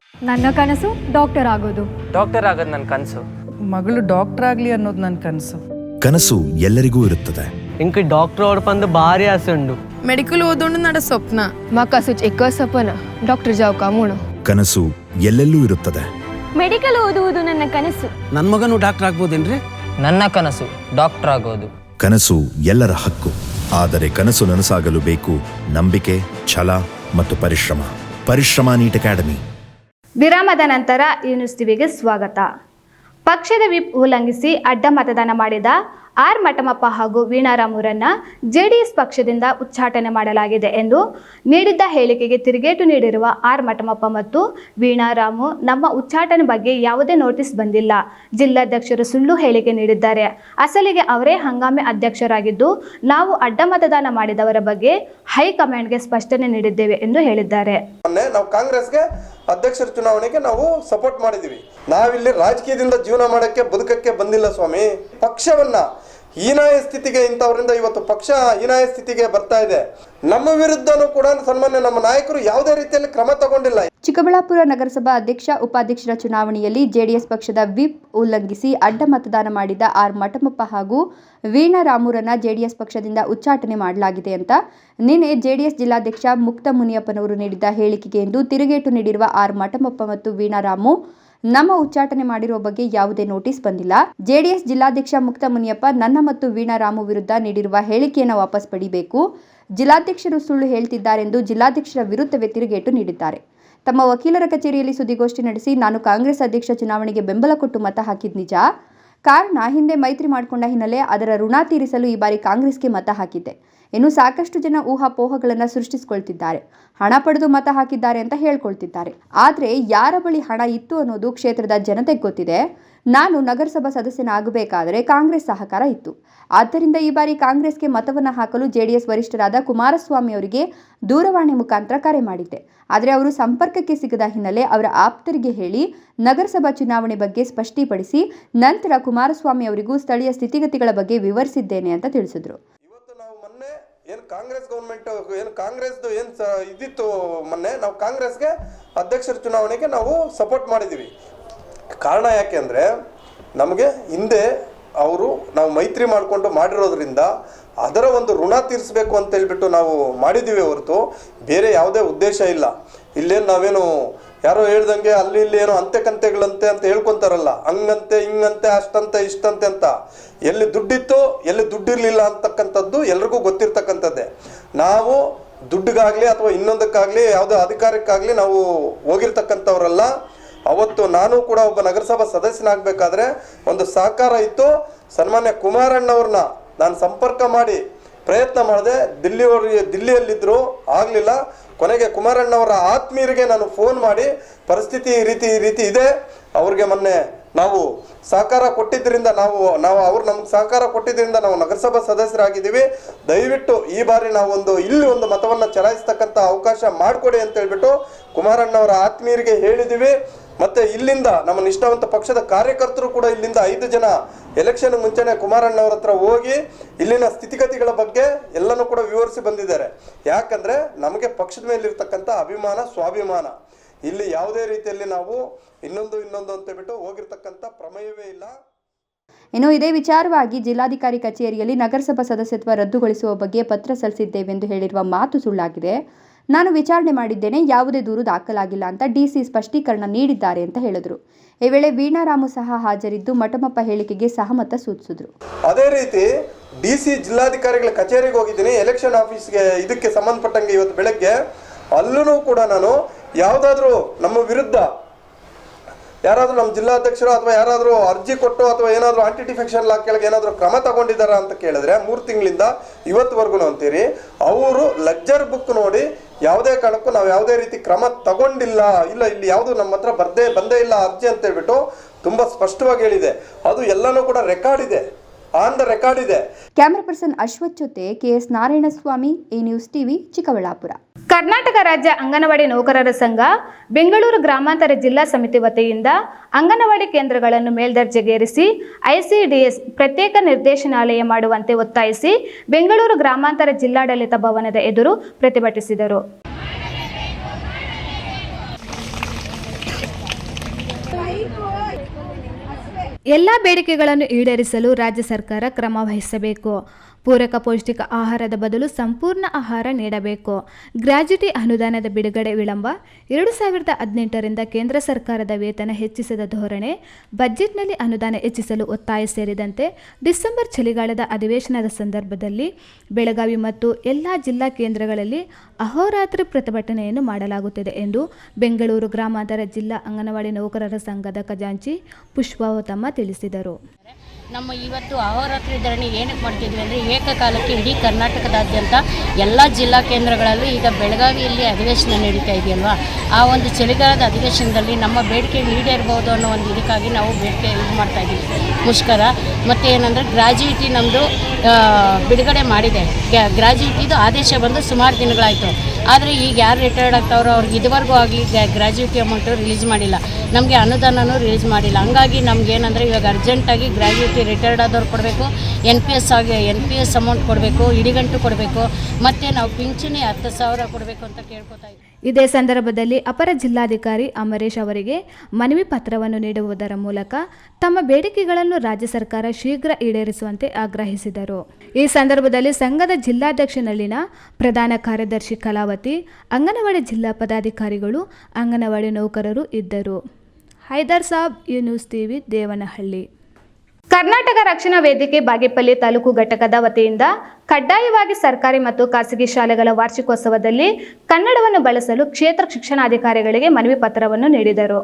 ನನ್ನ ಕನಸು ಡಾಕ್ಟರ್ ಆಗೋದು. ಡಾಕ್ಟರ್ ಆಗೋದು ನನ್ನ ಕನಸು. ಮಗಳು ಡಾಕ್ಟರ್ ಆಗಲಿ ಅನ್ನೋದು ನನ್ನ ಕನಸು. ಕನಸು ಎಲ್ಲರಿಗೂ ಇರುತ್ತದೆ. ಇಂಕ ಡಾಕ್ಟರ್ ಬಂದು ಭಾರಿ ಆಸೆ ಉಂಡು. ಮೆಡಿಕಲ್ ಓದೋಣ ನಡ ಸ್ವಪ್ನ. ಸುಚ್ ಎಕ್ಕ ಸಪನ ಡಾಕ್ಟರ್ ಜಾವ್ ಕಾಮೂಣ ಕನಸು ಎಲ್ಲೆಲ್ಲೂ ಇರುತ್ತದೆ. ಮೆಡಿಕಲ್ ಓದುವುದು ನನ್ನ ಕನಸು. ನನ್ನ ಮಗನು ಡಾಕ್ಟರ್ ಆಗ್ಬೋದೇನ್ರಿ? ನನ್ನ ಕನಸು ಡಾಕ್ಟರ್ ಆಗೋದು. ಕನಸು ಎಲ್ಲರ ಹಕ್ಕು. ಆದರೆ ಕನಸು ನನಸಾಗಲು ಬೇಕು ನಂಬಿಕೆ ಛಲ ಮತ್ತು ಪರಿಶ್ರಮ. ಪರಿಶ್ರಮ ನೀಟ್ ಅಕಾಡೆಮಿ. ವಿರಾಮದ ನಂತರ ನ್ಯೂಸ್ ಟಿವಿಗೆ ಸ್ವಾಗತ. ಪಕ್ಷದ ವಿಪ್ ಉಲ್ಲಂಘಿಸಿ ಅಡ್ಡ ಮತದಾನ ಮಾಡಿದ ಆರ್ ಮಠಮಪ್ಪ ಹಾಗೂ ವೀಣಾರಾಮುರನ್ನ ಜೆಡಿಎಸ್ ಪಕ್ಷದಿಂದ ಉಚ್ಚಾಟನೆ ಮಾಡಲಾಗಿದೆ ಎಂದು ನೀಡಿದ್ದ ಹೇಳಿಕೆಗೆ ತಿರುಗೇಟು ನೀಡಿರುವ ಆರ್ ಮಠಮಪ್ಪ ಮತ್ತು ವೀಣಾರಾಮು ನಮ್ಮ ಉಚ್ಚಾಟನೆ ಬಗ್ಗೆ ಯಾವುದೇ ನೋಟಿಸ್ ಬಂದಿಲ್ಲ. ಜಿಲ್ಲಾಧ್ಯಕ್ಷರು ಸುಳ್ಳು ಹೇಳಿಕೆ ನೀಡಿದ್ದಾರೆ. ಅಸಲಿಗೆ ಅವರೇ ಹಂಗಾಮಿ ಅಧ್ಯಕ್ಷರಾಗಿದ್ದು, ನಾವು ಅಡ್ಡ ಮತದಾನ ಮಾಡಿದವರ ಬಗ್ಗೆ ಹೈಕಮಾಂಡ್ಗೆ ಸ್ಪಷ್ಟನೆ ನೀಡಿದ್ದೇವೆ ಎಂದು ಹೇಳಿದ್ದಾರೆ. ನಾವು ಕಾಂಗ್ರೆಸ್ಗೆ ಅಧ್ಯಕ್ಷರ ಚುನಾವಣೆಗೆ ನಾವು ಸಪೋರ್ಟ್ ಮಾಡಿದೀವಿ ನಾವಿಲ್ಲಿ ರಾಜಕೀಯದಿಂದ ಜೀವನ ಮಾಡಕ್ಕೆ ಬದುಕಕ್ಕೆ ಬಂದಿಲ್ಲ ಸ್ವಾಮಿ. ಪಕ್ಷವನ್ನ ಹೀನಾಯ ಸ್ಥಿತಿಗೆ ಇಂಥವರಿಂದ ಇವತ್ತು ಪಕ್ಷ ಹೀನಾಯ ಸ್ಥಿತಿಗೆ ಬರ್ತಾ ಇದೆ. ನಮ್ಮ ವಿರುದ್ಧನೂ ಕೂಡ ಸನ್ಮಾನ್ಯ ನಮ್ಮ ನಾಯಕರು ಯಾವುದೇ ರೀತಿಯಲ್ಲಿ ಕ್ರಮ ತಗೊಂಡಿಲ್ಲ. ಚಿಕ್ಕಬಳ್ಳಾಪುರ ನಗರಸಭಾ ಅಧ್ಯಕ್ಷ, ಉಪಾಧ್ಯಕ್ಷರ ಚುನಾವಣೆಯಲ್ಲಿ ಜೆಡಿಎಸ್ ಪಕ್ಷದ ವಿಪ್ ಉಲ್ಲಂಘಿಸಿ ಅಡ್ಡ ಮತದಾನ ಮಾಡಿದ ಆರ್ ಮಠಮಪ್ಪ ಹಾಗೂ ವೀಣಾ ರಾಮೂರನ್ನ ಜೆಡಿಎಸ್ ಪಕ್ಷದಿಂದ ಉಚ್ಚಾಟನೆ ಮಾಡಲಾಗಿದೆ ಅಂತ ನಿನ್ನೆ ಜೆಡಿಎಸ್ ಜಿಲ್ಲಾಧ್ಯಕ್ಷ ಮುಕ್ತ ಮುನಿಯಪ್ಪನವರು ನೀಡಿದ ಹೇಳಿಕೆಗೆ ಎಂದು ತಿರುಗೇಟು ನೀಡಿರುವ ಆರ್ ಮಠಮಪ್ಪ ಮತ್ತು ವೀಣಾ ರಾಮು ನಮ್ಮ ಉಚ್ಚಾಟನೆ ಮಾಡಿರುವ ಬಗ್ಗೆ ಯಾವುದೇ ನೋಟಿಸ್ ಬಂದಿಲ್ಲ. ಜೆಡಿಎಸ್ ಜಿಲ್ಲಾಧ್ಯಕ್ಷ ಮುಕ್ತ ಮುನಿಯಪ್ಪ ನನ್ನ ಮತ್ತು ವೀಣಾ ರಾಮು ವಿರುದ್ಧ ನೀಡಿರುವ ಹೇಳಿಕೆಯನ್ನು ವಾಪಸ್ ಪಡಿಬೇಕು. ಜಿಲ್ಲಾಧ್ಯಕ್ಷರು ಸುಳ್ಳು ಹೇಳ್ತಿದ್ದಾರೆಂದು ಜಿಲ್ಲಾಧ್ಯಕ್ಷರ ವಿರುದ್ಧವೇ ತಿರುಗೇಟು ನೀಡಿದ್ದಾರೆ. ತಮ್ಮ ವಕೀಲರ ಕಚೇರಿಯಲ್ಲಿ ಸುದ್ದಿಗೋಷ್ಠಿ ನಡೆಸಿ ನಾನು ಕಾಂಗ್ರೆಸ್ ಅಧ್ಯಕ್ಷ ಚುನಾವಣೆಗೆ ಬೆಂಬಲ ಕೊಟ್ಟು ಮತ ಹಾಕಿದ್ ನಿಜ. ಕಾರಣ ಹಿಂದೆ ಮೈತ್ರಿ ಮಾಡಿಕೊಂಡ ಹಿನ್ನೆಲೆ ಅದರ ಋಣ ತೀರಿಸಲು ಈ ಬಾರಿ ಕಾಂಗ್ರೆಸ್ಗೆ ಮತ ಹಾಕಿದ್ದೆ. ಇನ್ನು ಸಾಕಷ್ಟು ಜನ ಊಹಾಪೋಹಗಳನ್ನು ಸೃಷ್ಟಿಸಿಕೊಳ್ತಿದ್ದಾರೆ. ಹಣ ಪಡೆದು ಮತ ಹಾಕಿದ್ದಾರೆ ಅಂತ ಹೇಳ್ಕೊಳ್ತಿದ್ದಾರೆ. ಆದರೆ ಯಾರ ಬಳಿ ಹಣ ಇತ್ತು ಅನ್ನೋದು ಕ್ಷೇತ್ರದ ಜನತೆಗೆ ಗೊತ್ತಿದೆ. ನಾನು ನಗರಸಭಾ ಸದಸ್ಯನಾಗಬೇಕಾದರೆ ಕಾಂಗ್ರೆಸ್ ಸಹಕಾರ ಇತ್ತು. ಆದ್ದರಿಂದ ಈ ಬಾರಿ ಕಾಂಗ್ರೆಸ್ಗೆ ಮತವನ್ನು ಹಾಕಲು ಜೆಡಿಎಸ್ ವರಿಷ್ಠರಾದ ಕುಮಾರಸ್ವಾಮಿ ಅವರಿಗೆ ದೂರವಾಣಿ ಮುಖಾಂತರ ಕರೆ ಮಾಡಿದ್ದೆ. ಆದರೆ ಅವರು ಸಂಪರ್ಕಕ್ಕೆ ಸಿಗದ ಹಿನ್ನೆಲೆ ಅವರ ಆಪ್ತರಿಗೆ ಹೇಳಿ ನಗರಸಭಾ ಚುನಾವಣೆ ಬಗ್ಗೆ ಸ್ಪಷ್ಟೀಪಡಿಸಿ ನಂತರ ಕುಮಾರಸ್ವಾಮಿ ಅವರಿಗೂ ಸ್ಥಳೀಯ ಸ್ಥಿತಿಗತಿಗಳ ಬಗ್ಗೆ ವಿವರಿಸಿದ್ದೇನೆ ಅಂತ ತಿಳಿಸಿದ್ರು. ಏನು ಕಾಂಗ್ರೆಸ್ ಗೌರ್ಮೆಂಟ್ ಏನು ಕಾಂಗ್ರೆಸ್ದು ಏನು ಸ ಇದಿತ್ತು ಮೊನ್ನೆ, ನಾವು ಕಾಂಗ್ರೆಸ್ಗೆ ಅಧ್ಯಕ್ಷರ ಚುನಾವಣೆಗೆ ನಾವು ಸಪೋರ್ಟ್ ಮಾಡಿದ್ದೀವಿ ಕಾರಣ ಯಾಕೆ ಅಂದರೆ, ನಮಗೆ ಹಿಂದೆ ಅವರು ನಾವು ಮೈತ್ರಿ ಮಾಡಿಕೊಂಡು ಮಾಡಿರೋದ್ರಿಂದ ಅದರ ಒಂದು ಋಣ ತೀರಿಸಬೇಕು ಅಂತ ಹೇಳ್ಬಿಟ್ಟು ನಾವು ಮಾಡಿದ್ದೀವಿ ಹೊರತು, ಬೇರೆ ಯಾವುದೇ ಉದ್ದೇಶ ಇಲ್ಲ. ಇಲ್ಲೇನು ನಾವೇನು ಯಾರೋ ಹೇಳ್ದಂಗೆ ಅಲ್ಲಿ ಇಲ್ಲಿ ಏನೋ ಅಂತೆ ಕಂತೆಗಳಂತೆ ಅಂತ ಹೇಳ್ಕೊಂತಾರಲ್ಲ, ಹಂಗಂತೆ, ಹಿಂಗಂತೆ, ಅಷ್ಟಂತೆ, ಇಷ್ಟಂತೆ ಅಂತ. ಎಲ್ಲಿ ದುಡ್ಡಿತ್ತು, ಎಲ್ಲಿ ದುಡ್ಡಿರಲಿಲ್ಲ ಅಂತಕ್ಕಂಥದ್ದು ಎಲ್ರಿಗೂ ಗೊತ್ತಿರ್ತಕ್ಕಂಥದ್ದೇ. ನಾವು ದುಡ್ಡಿಗಾಗಲಿ ಅಥವಾ ಇನ್ನೊಂದಕ್ಕಾಗಲಿ, ಯಾವುದೋ ಅಧಿಕಾರಕ್ಕಾಗಲಿ ನಾವು ಹೋಗಿರ್ತಕ್ಕಂಥವ್ರಲ್ಲ, ಅವತ್ತು ನಾನು ಕೂಡ ಒಬ್ಬ ನಗರಸಭಾ ಸದಸ್ಯನಾಗಬೇಕಾದ್ರೆ ಒಂದು ಸಹಕಾರ ಇತ್ತು. ಸನ್ಮಾನ್ಯ ಕುಮಾರಣ್ಣವ್ರನ್ನ ನಾನು ಸಂಪರ್ಕ ಮಾಡಿ ಪ್ರಯತ್ನ ಮಾಡಿದೆ. ದಿಲ್ಲಿಯವ್ರಿಗೆ ದಿಲ್ಲಿಯಲ್ಲಿದ್ದರು ಆಗಲಿಲ್ಲ. ಕೊನೆಗೆ ಕುಮಾರಣ್ಣವರ ಆತ್ಮೀಯರಿಗೆ ನಾನು ಫೋನ್ ಮಾಡಿ, ಪರಿಸ್ಥಿತಿ ಈ ರೀತಿ ಈ ರೀತಿ ಇದೆ, ಅವ್ರಿಗೆ ಮೊನ್ನೆ ನಾವು ಸಹಕಾರ ಕೊಟ್ಟಿದ್ದರಿಂದ ನಾವು ನಾವು ಅವ್ರು ನಮ್ಗೆ ಸಹಕಾರ ಕೊಟ್ಟಿದ್ದರಿಂದ ನಾವು ನಗರಸಭಾ ಸದಸ್ಯರಾಗಿದ್ದೀವಿ. ದಯವಿಟ್ಟು ಈ ಬಾರಿ ನಾವು ಒಂದು, ಇಲ್ಲಿ ಒಂದು ಮತವನ್ನು ಚಲಾಯಿಸ್ತಕ್ಕಂಥ ಅವಕಾಶ ಮಾಡಿಕೊಡಿ ಅಂತ ಹೇಳ್ಬಿಟ್ಟು ಕುಮಾರಣ್ಣವರ ಆತ್ಮೀಯರಿಗೆ ಹೇಳಿದ್ದೀವಿ. ಮತ್ತೆ ಇಲ್ಲಿಂದ ನಮ್ಮ ನಿಷ್ಠಾವಂತ ಪಕ್ಷದ ಕಾರ್ಯಕರ್ತರು ಕೂಡ ಇಲ್ಲಿಂದ ಐದು ಜನ ಎಲೆಕ್ಷನ್ ಮುಂಚೆನೆ ಕುಮಾರಣ್ಣವ್ರ ಹತ್ರ ಹೋಗಿ ಇಲ್ಲಿನ ಸ್ಥಿತಿಗತಿಗಳ ಬಗ್ಗೆ ಎಲ್ಲನೂ ಕೂಡ ವಿವರಿಸಿ ಬಂದಿದ್ದಾರೆ. ಯಾಕಂದ್ರೆ ನಮಗೆ ಪಕ್ಷದ ಮೇಲಿರ್ತಕ್ಕಂಥ ಅಭಿಮಾನ, ಸ್ವಾಭಿಮಾನ. ಇಲ್ಲಿ ಯಾವುದೇ ರೀತಿಯಲ್ಲಿ ನಾವು ಇನ್ನೊಂದು ಇನ್ನೊಂದು ಅಂತ ಬಿಟ್ಟು ಹೋಗಿರ್ತಕ್ಕಂಥ ಪ್ರಮೇಯವೇ ಇಲ್ಲ. ಇನ್ನು ಇದೇ ವಿಚಾರವಾಗಿ ಜಿಲ್ಲಾಧಿಕಾರಿ ಕಚೇರಿಯಲ್ಲಿ ನಗರಸಭಾ ಸದಸ್ಯತ್ವ ರದ್ದುಗೊಳಿಸುವ ಬಗ್ಗೆ ಪತ್ರ ಸಲ್ಲಿಸಿದ್ದೇವೆ ಎಂದು ಹೇಳಿರುವ ಮಾತು ಸುಳ್ಳಾಗಿದೆ. ನಾನು ವಿಚಾರಣೆ ಮಾಡಿದ್ದೇನೆ, ಯಾವುದೇ ದೂರು ದಾಖಲಾಗಿಲ್ಲ ಅಂತ ಡಿಸಿ ಸ್ಪಷ್ಟೀಕರಣ ನೀಡಿದ್ದಾರೆ ಅಂತ ಹೇಳಿದ್ರು. ಈ ವೇಳೆ ವೀಣಾರಾಮು ಸಹ ಹಾಜರಿದ್ದು ಮಠಮಪ್ಪ ಹೇಳಿಕೆಗೆ ಸಹಮತ ಸೂಚಿಸಿದ್ರು. ಅದೇ ರೀತಿ ಡಿ ಸಿ ಜಿಲ್ಲಾಧಿಕಾರಿಗಳ ಕಚೇರಿಗೆ ಹೋಗಿದ್ದೀನಿ. ಎಲೆಕ್ಷನ್ ಆಫೀಸ್ಗೆ ಇದಕ್ಕೆ ಸಂಬಂಧಪಟ್ಟಂಗೆ ಇವತ್ತು ಬೆಳಗ್ಗೆ ಅಲ್ಲೂ ಕೂಡ ನಾನು ಯಾವುದಾದ್ರೂ ನಮ್ಮ ವಿರುದ್ಧ ಯಾರಾದರೂ ನಮ್ಮ ಜಿಲ್ಲಾಧ್ಯಕ್ಷರು ಅಥವಾ ಯಾರಾದರೂ ಅರ್ಜಿ ಕೊಟ್ಟು ಅಥವಾ ಏನಾದರೂ ಆಂಟಿ ಡಿಫೆಕ್ಷನ್ ಲಾ ಕೆಳಗೆ ಏನಾದರೂ ಕ್ರಮ ತಗೊಂಡಿದ್ದಾರಾ ಅಂತ ಕೇಳಿದ್ರೆ ಮೂರು ತಿಂಗಳಿಂದ ಇವತ್ತುವರೆಗೂ ಅಂತೀರಿ. ಅವರು ಲಜ್ಜರ್ ಬುಕ್ ನೋಡಿ ಯಾವುದೇ ಕಾರಣಕ್ಕೂ ನಾವು ಯಾವುದೇ ರೀತಿ ಕ್ರಮ ತಗೊಂಡಿಲ್ಲ, ಇಲ್ಲ ಇಲ್ಲಿ ಯಾವುದು ನಮ್ಮ ಹತ್ರ ಬರ್ದೇ ಬಂದೇ ಇಲ್ಲ ಅರ್ಜಿ ಅಂತ ಹೇಳ್ಬಿಟ್ಟು ತುಂಬ ಸ್ಪಷ್ಟವಾಗಿ ಹೇಳಿದೆ. ಅದು ಎಲ್ಲನೂ ಕೂಡ ರೆಕಾರ್ಡ್ ಇದೆ, ಆನ್ ದ ರೆಕಾರ್ಡ್ ಇದೆ. ಕ್ಯಾಮ್ರಾ ಪರ್ಸನ್ ಅಶ್ವಥ್ ಜೊತೆ KS Narayanaswamy, A news TV, Chikkaballapur. Karnataka ರಾಜ್ಯ ಅಂಗನವಾಡಿ ನೌಕರರ ಸಂಘ, ಬೆಂಗಳೂರು ಗ್ರಾಮಾಂತರ ಜಿಲ್ಲಾ ಸಮಿತಿ ವತಿಯಿಂದ ಅಂಗನವಾಡಿ ಕೇಂದ್ರಗಳನ್ನು ಮೇಲ್ದರ್ಜೆಗೇರಿಸಿ ಐಸಿಡಿಎಸ್ ಪ್ರತ್ಯೇಕ ನಿರ್ದೇಶನಾಲಯ ಮಾಡುವಂತೆ ಒತ್ತಾಯಿಸಿ ಬೆಂಗಳೂರು ಗ್ರಾಮಾಂತರ ಜಿಲ್ಲಾಡಳಿತ ಭವನದ ಎದುರು ಪ್ರತಿಭಟಿಸಿದರು. ಎಲ್ಲ ಬೇಡಿಕೆಗಳನ್ನು ಈಡೇರಿಸಲು ರಾಜ್ಯ ಸರ್ಕಾರ ಕ್ರಮ ವಹಿಸಬೇಕು. ಪೂರಕ ಪೌಷ್ಟಿಕ ಆಹಾರದ ಬದಲು ಸಂಪೂರ್ಣ ಆಹಾರ ನೀಡಬೇಕು. ಗ್ರಾಜ್ಯುಟಿ ಅನುದಾನದ ಬಿಡುಗಡೆ ವಿಳಂಬ, ಎರಡು ಸಾವಿರದ ಹದಿನೆಂಟರಿಂದ ಕೇಂದ್ರ ಸರ್ಕಾರದ ವೇತನ ಹೆಚ್ಚಿಸದ ಧೋರಣೆ, ಬಜೆಟ್ನಲ್ಲಿ ಅನುದಾನ ಹೆಚ್ಚಿಸಲು ಒತ್ತಾಯ ಸೇರಿದಂತೆ ಡಿಸೆಂಬರ್ ಚಳಿಗಾಲದ ಅಧಿವೇಶನದ ಸಂದರ್ಭದಲ್ಲಿ ಬೆಳಗಾವಿ ಮತ್ತು ಎಲ್ಲ ಜಿಲ್ಲಾ ಕೇಂದ್ರಗಳಲ್ಲಿ ಅಹೋರಾತ್ರಿ ಪ್ರತಿಭಟನೆಯನ್ನು ಮಾಡಲಾಗುತ್ತಿದೆ ಎಂದು ಬೆಂಗಳೂರು ಗ್ರಾಮಾಂತರ ಜಿಲ್ಲಾ ಅಂಗನವಾಡಿ ನೌಕರರ ಸಂಘದ ಖಜಾಂಚಿ ಪುಷ್ಪಾವತಮ್ಮ ತಿಳಿಸಿದರು. ನಮ್ಮ ಇವತ್ತು ಅಹೋರಾತ್ರಿ ಧರಣಿ ಏನಕ್ಕೆ ಮಾಡ್ತಿದ್ವಿ ಅಂದರೆ ಏಕಕಾಲಕ್ಕೆ ಇಡೀ ಕರ್ನಾಟಕದಾದ್ಯಂತ ಎಲ್ಲ ಜಿಲ್ಲಾ ಕೇಂದ್ರಗಳಲ್ಲೂ ಈಗ ಬೆಳಗಾವಿಯಲ್ಲಿ ಅಧಿವೇಶನ ನಡೀತಾ ಇದೆಯಲ್ವಾ? ಆ ಒಂದು ಚಳಿಗಾಲದ ಅಧಿವೇಶನದಲ್ಲಿ ನಮ್ಮ ಬೇಡಿಕೆ ಈಡೇರ್ಬೋದು ಅನ್ನೋ ಒಂದು ಇದಕ್ಕಾಗಿ ನಾವು ಬೇಡಿಕೆ ಇದು ಮಾಡ್ತಾ ಇದ್ದೀವಿ ಮುಷ್ಕರ. ಮತ್ತು ಏನಂದರೆ ಗ್ರಾಜ್ಯುಯಿಟಿ ನಮ್ಮದು ಬಿಡುಗಡೆ ಮಾಡಿದೆ. ಗ್ರಾಜ್ಯುಯಿಟಿದು ಆದೇಶ ಬಂದು ಸುಮಾರು ದಿನಗಳಾಯಿತು. ಆದರೆ ಈಗ ಯಾರು ರಿಟೈರ್ಡ್ ಆಗ್ತಾವ್ರೋ ಅವ್ರಿಗೆ ಇದುವರೆಗೂ ಆಗಿ ಗ್ರಾಜ್ಯುಯಿಟಿ ಅಮೌಂಟು ರಿಲೀಸ್ ಮಾಡಿಲ್ಲ. ನಮಗೆ ಅನುದಾನನೂ ರಿಲೀಸ್ ಮಾಡಿಲ್ಲ. ಹಂಗಾಗಿ ನಮ್ಗೆ ಏನಂದರೆ ಇವಾಗ ಅರ್ಜೆಂಟಾಗಿ ಗ್ರಾಜ್ಯುಯಿಟಿ ರಿಟೈರ್ಡ್ ಆದವ್ರು ಕೊಡಬೇಕು ಎನ್ ಪಿ ಎಸ್ ಆಗಿ ಎನ್ ಪಿ ಎಸ್ ಅಮೌಂಟ್ ಕೊಡಬೇಕು, ಇಡಿಗಂಟು ಕೊಡಬೇಕು, ಮತ್ತು ನಾವು ಪಿಂಚಣಿ ಹತ್ತು ಸಾವಿರ ಕೊಡಬೇಕು ಅಂತ ಕೇಳ್ಕೊತಾ ಇದ್ದೀವಿ ಇದೇ ಸಂದರ್ಭದಲ್ಲಿ ಅಪರ ಜಿಲ್ಲಾಧಿಕಾರಿ ಅಮರೇಶ್ ಅವರಿಗೆ ಮನವಿ ಪತ್ರವನ್ನು ನೀಡುವುದರ ಮೂಲಕ ತಮ್ಮ ಬೇಡಿಕೆಗಳನ್ನು ರಾಜ್ಯ ಸರ್ಕಾರ ಶೀಘ್ರ ಈಡೇರಿಸುವಂತೆ ಆಗ್ರಹಿಸಿದರು. ಈ ಸಂದರ್ಭದಲ್ಲಿ ಸಂಘದ ಜಿಲ್ಲಾಧ್ಯಕ್ಷನಲ್ಲಿನ ಪ್ರಧಾನ ಕಾರ್ಯದರ್ಶಿ ಕಲಾವತಿ, ಅಂಗನವಾಡಿ ಜಿಲ್ಲಾ ಪದಾಧಿಕಾರಿಗಳು, ಅಂಗನವಾಡಿ ನೌಕರರು ಇದ್ದರು. Hyder Saab U news TV, Devanahalli. Karnataka Rakshana Vedike Bagepalli taluk ಘಟಕದ ವತಿಯಿಂದ ಕಡ್ಡಾಯವಾಗಿ ಸರ್ಕಾರಿ ಮತ್ತು ಖಾಸಗಿ ಶಾಲೆಗಳ ವಾರ್ಷಿಕೋತ್ಸವದಲ್ಲಿ ಕನ್ನಡವನ್ನು ಬಳಸಲು ಕ್ಷೇತ್ರ ಶಿಕ್ಷಣಾಧಿಕಾರಿಗಳಿಗೆ ಮನವಿ ಪತ್ರವನ್ನು ನೀಡಿದರು.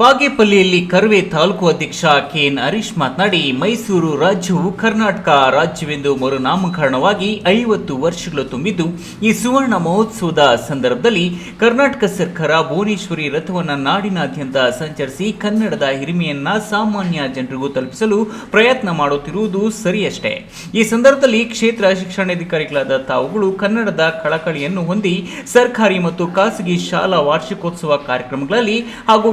ಬಾಗೇಪಲ್ಲಿಯಲ್ಲಿ ಕರ್ವೆ ತಾಲೂಕು ಅಧ್ಯಕ್ಷ ಕೆಎನ್ ಹರೀಶ್ ಮಾತನಾಡಿ, ಮೈಸೂರು ರಾಜ್ಯವು ಕರ್ನಾಟಕ ರಾಜ್ಯವೆಂದು ಮರುನಾಮಕರಣವಾಗಿ ಐವತ್ತು ವರ್ಷಗಳು ತುಂಬಿದ್ದು, ಈ ಸುವರ್ಣ ಮಹೋತ್ಸವದ ಸಂದರ್ಭದಲ್ಲಿ ಕರ್ನಾಟಕ ಸರ್ಕಾರ ಭುವನೇಶ್ವರಿ ರಥವನ್ನು ನಾಡಿನಾದ್ಯಂತ ಸಂಚರಿಸಿ ಕನ್ನಡದ ಹಿರಿಮೆಯನ್ನ ಸಾಮಾನ್ಯ ಜನರಿಗೂ ತಲುಪಿಸಲು ಪ್ರಯತ್ನ ಮಾಡುತ್ತಿರುವುದು ಸರಿಯಷ್ಟೇ. ಈ ಸಂದರ್ಭದಲ್ಲಿ ಕ್ಷೇತ್ರ ಶಿಕ್ಷಣಾಧಿಕಾರಿಗಳಾದ ತಾವುಗಳು ಕನ್ನಡದ ಕಳಕಳಿಯನ್ನು ಹೊಂದಿ, ಸರ್ಕಾರಿ ಮತ್ತು ಖಾಸಗಿ ಶಾಲಾ ವಾರ್ಷಿಕೋತ್ಸವ ಕಾರ್ಯಕ್ರಮಗಳಲ್ಲಿ ಹಾಗೂ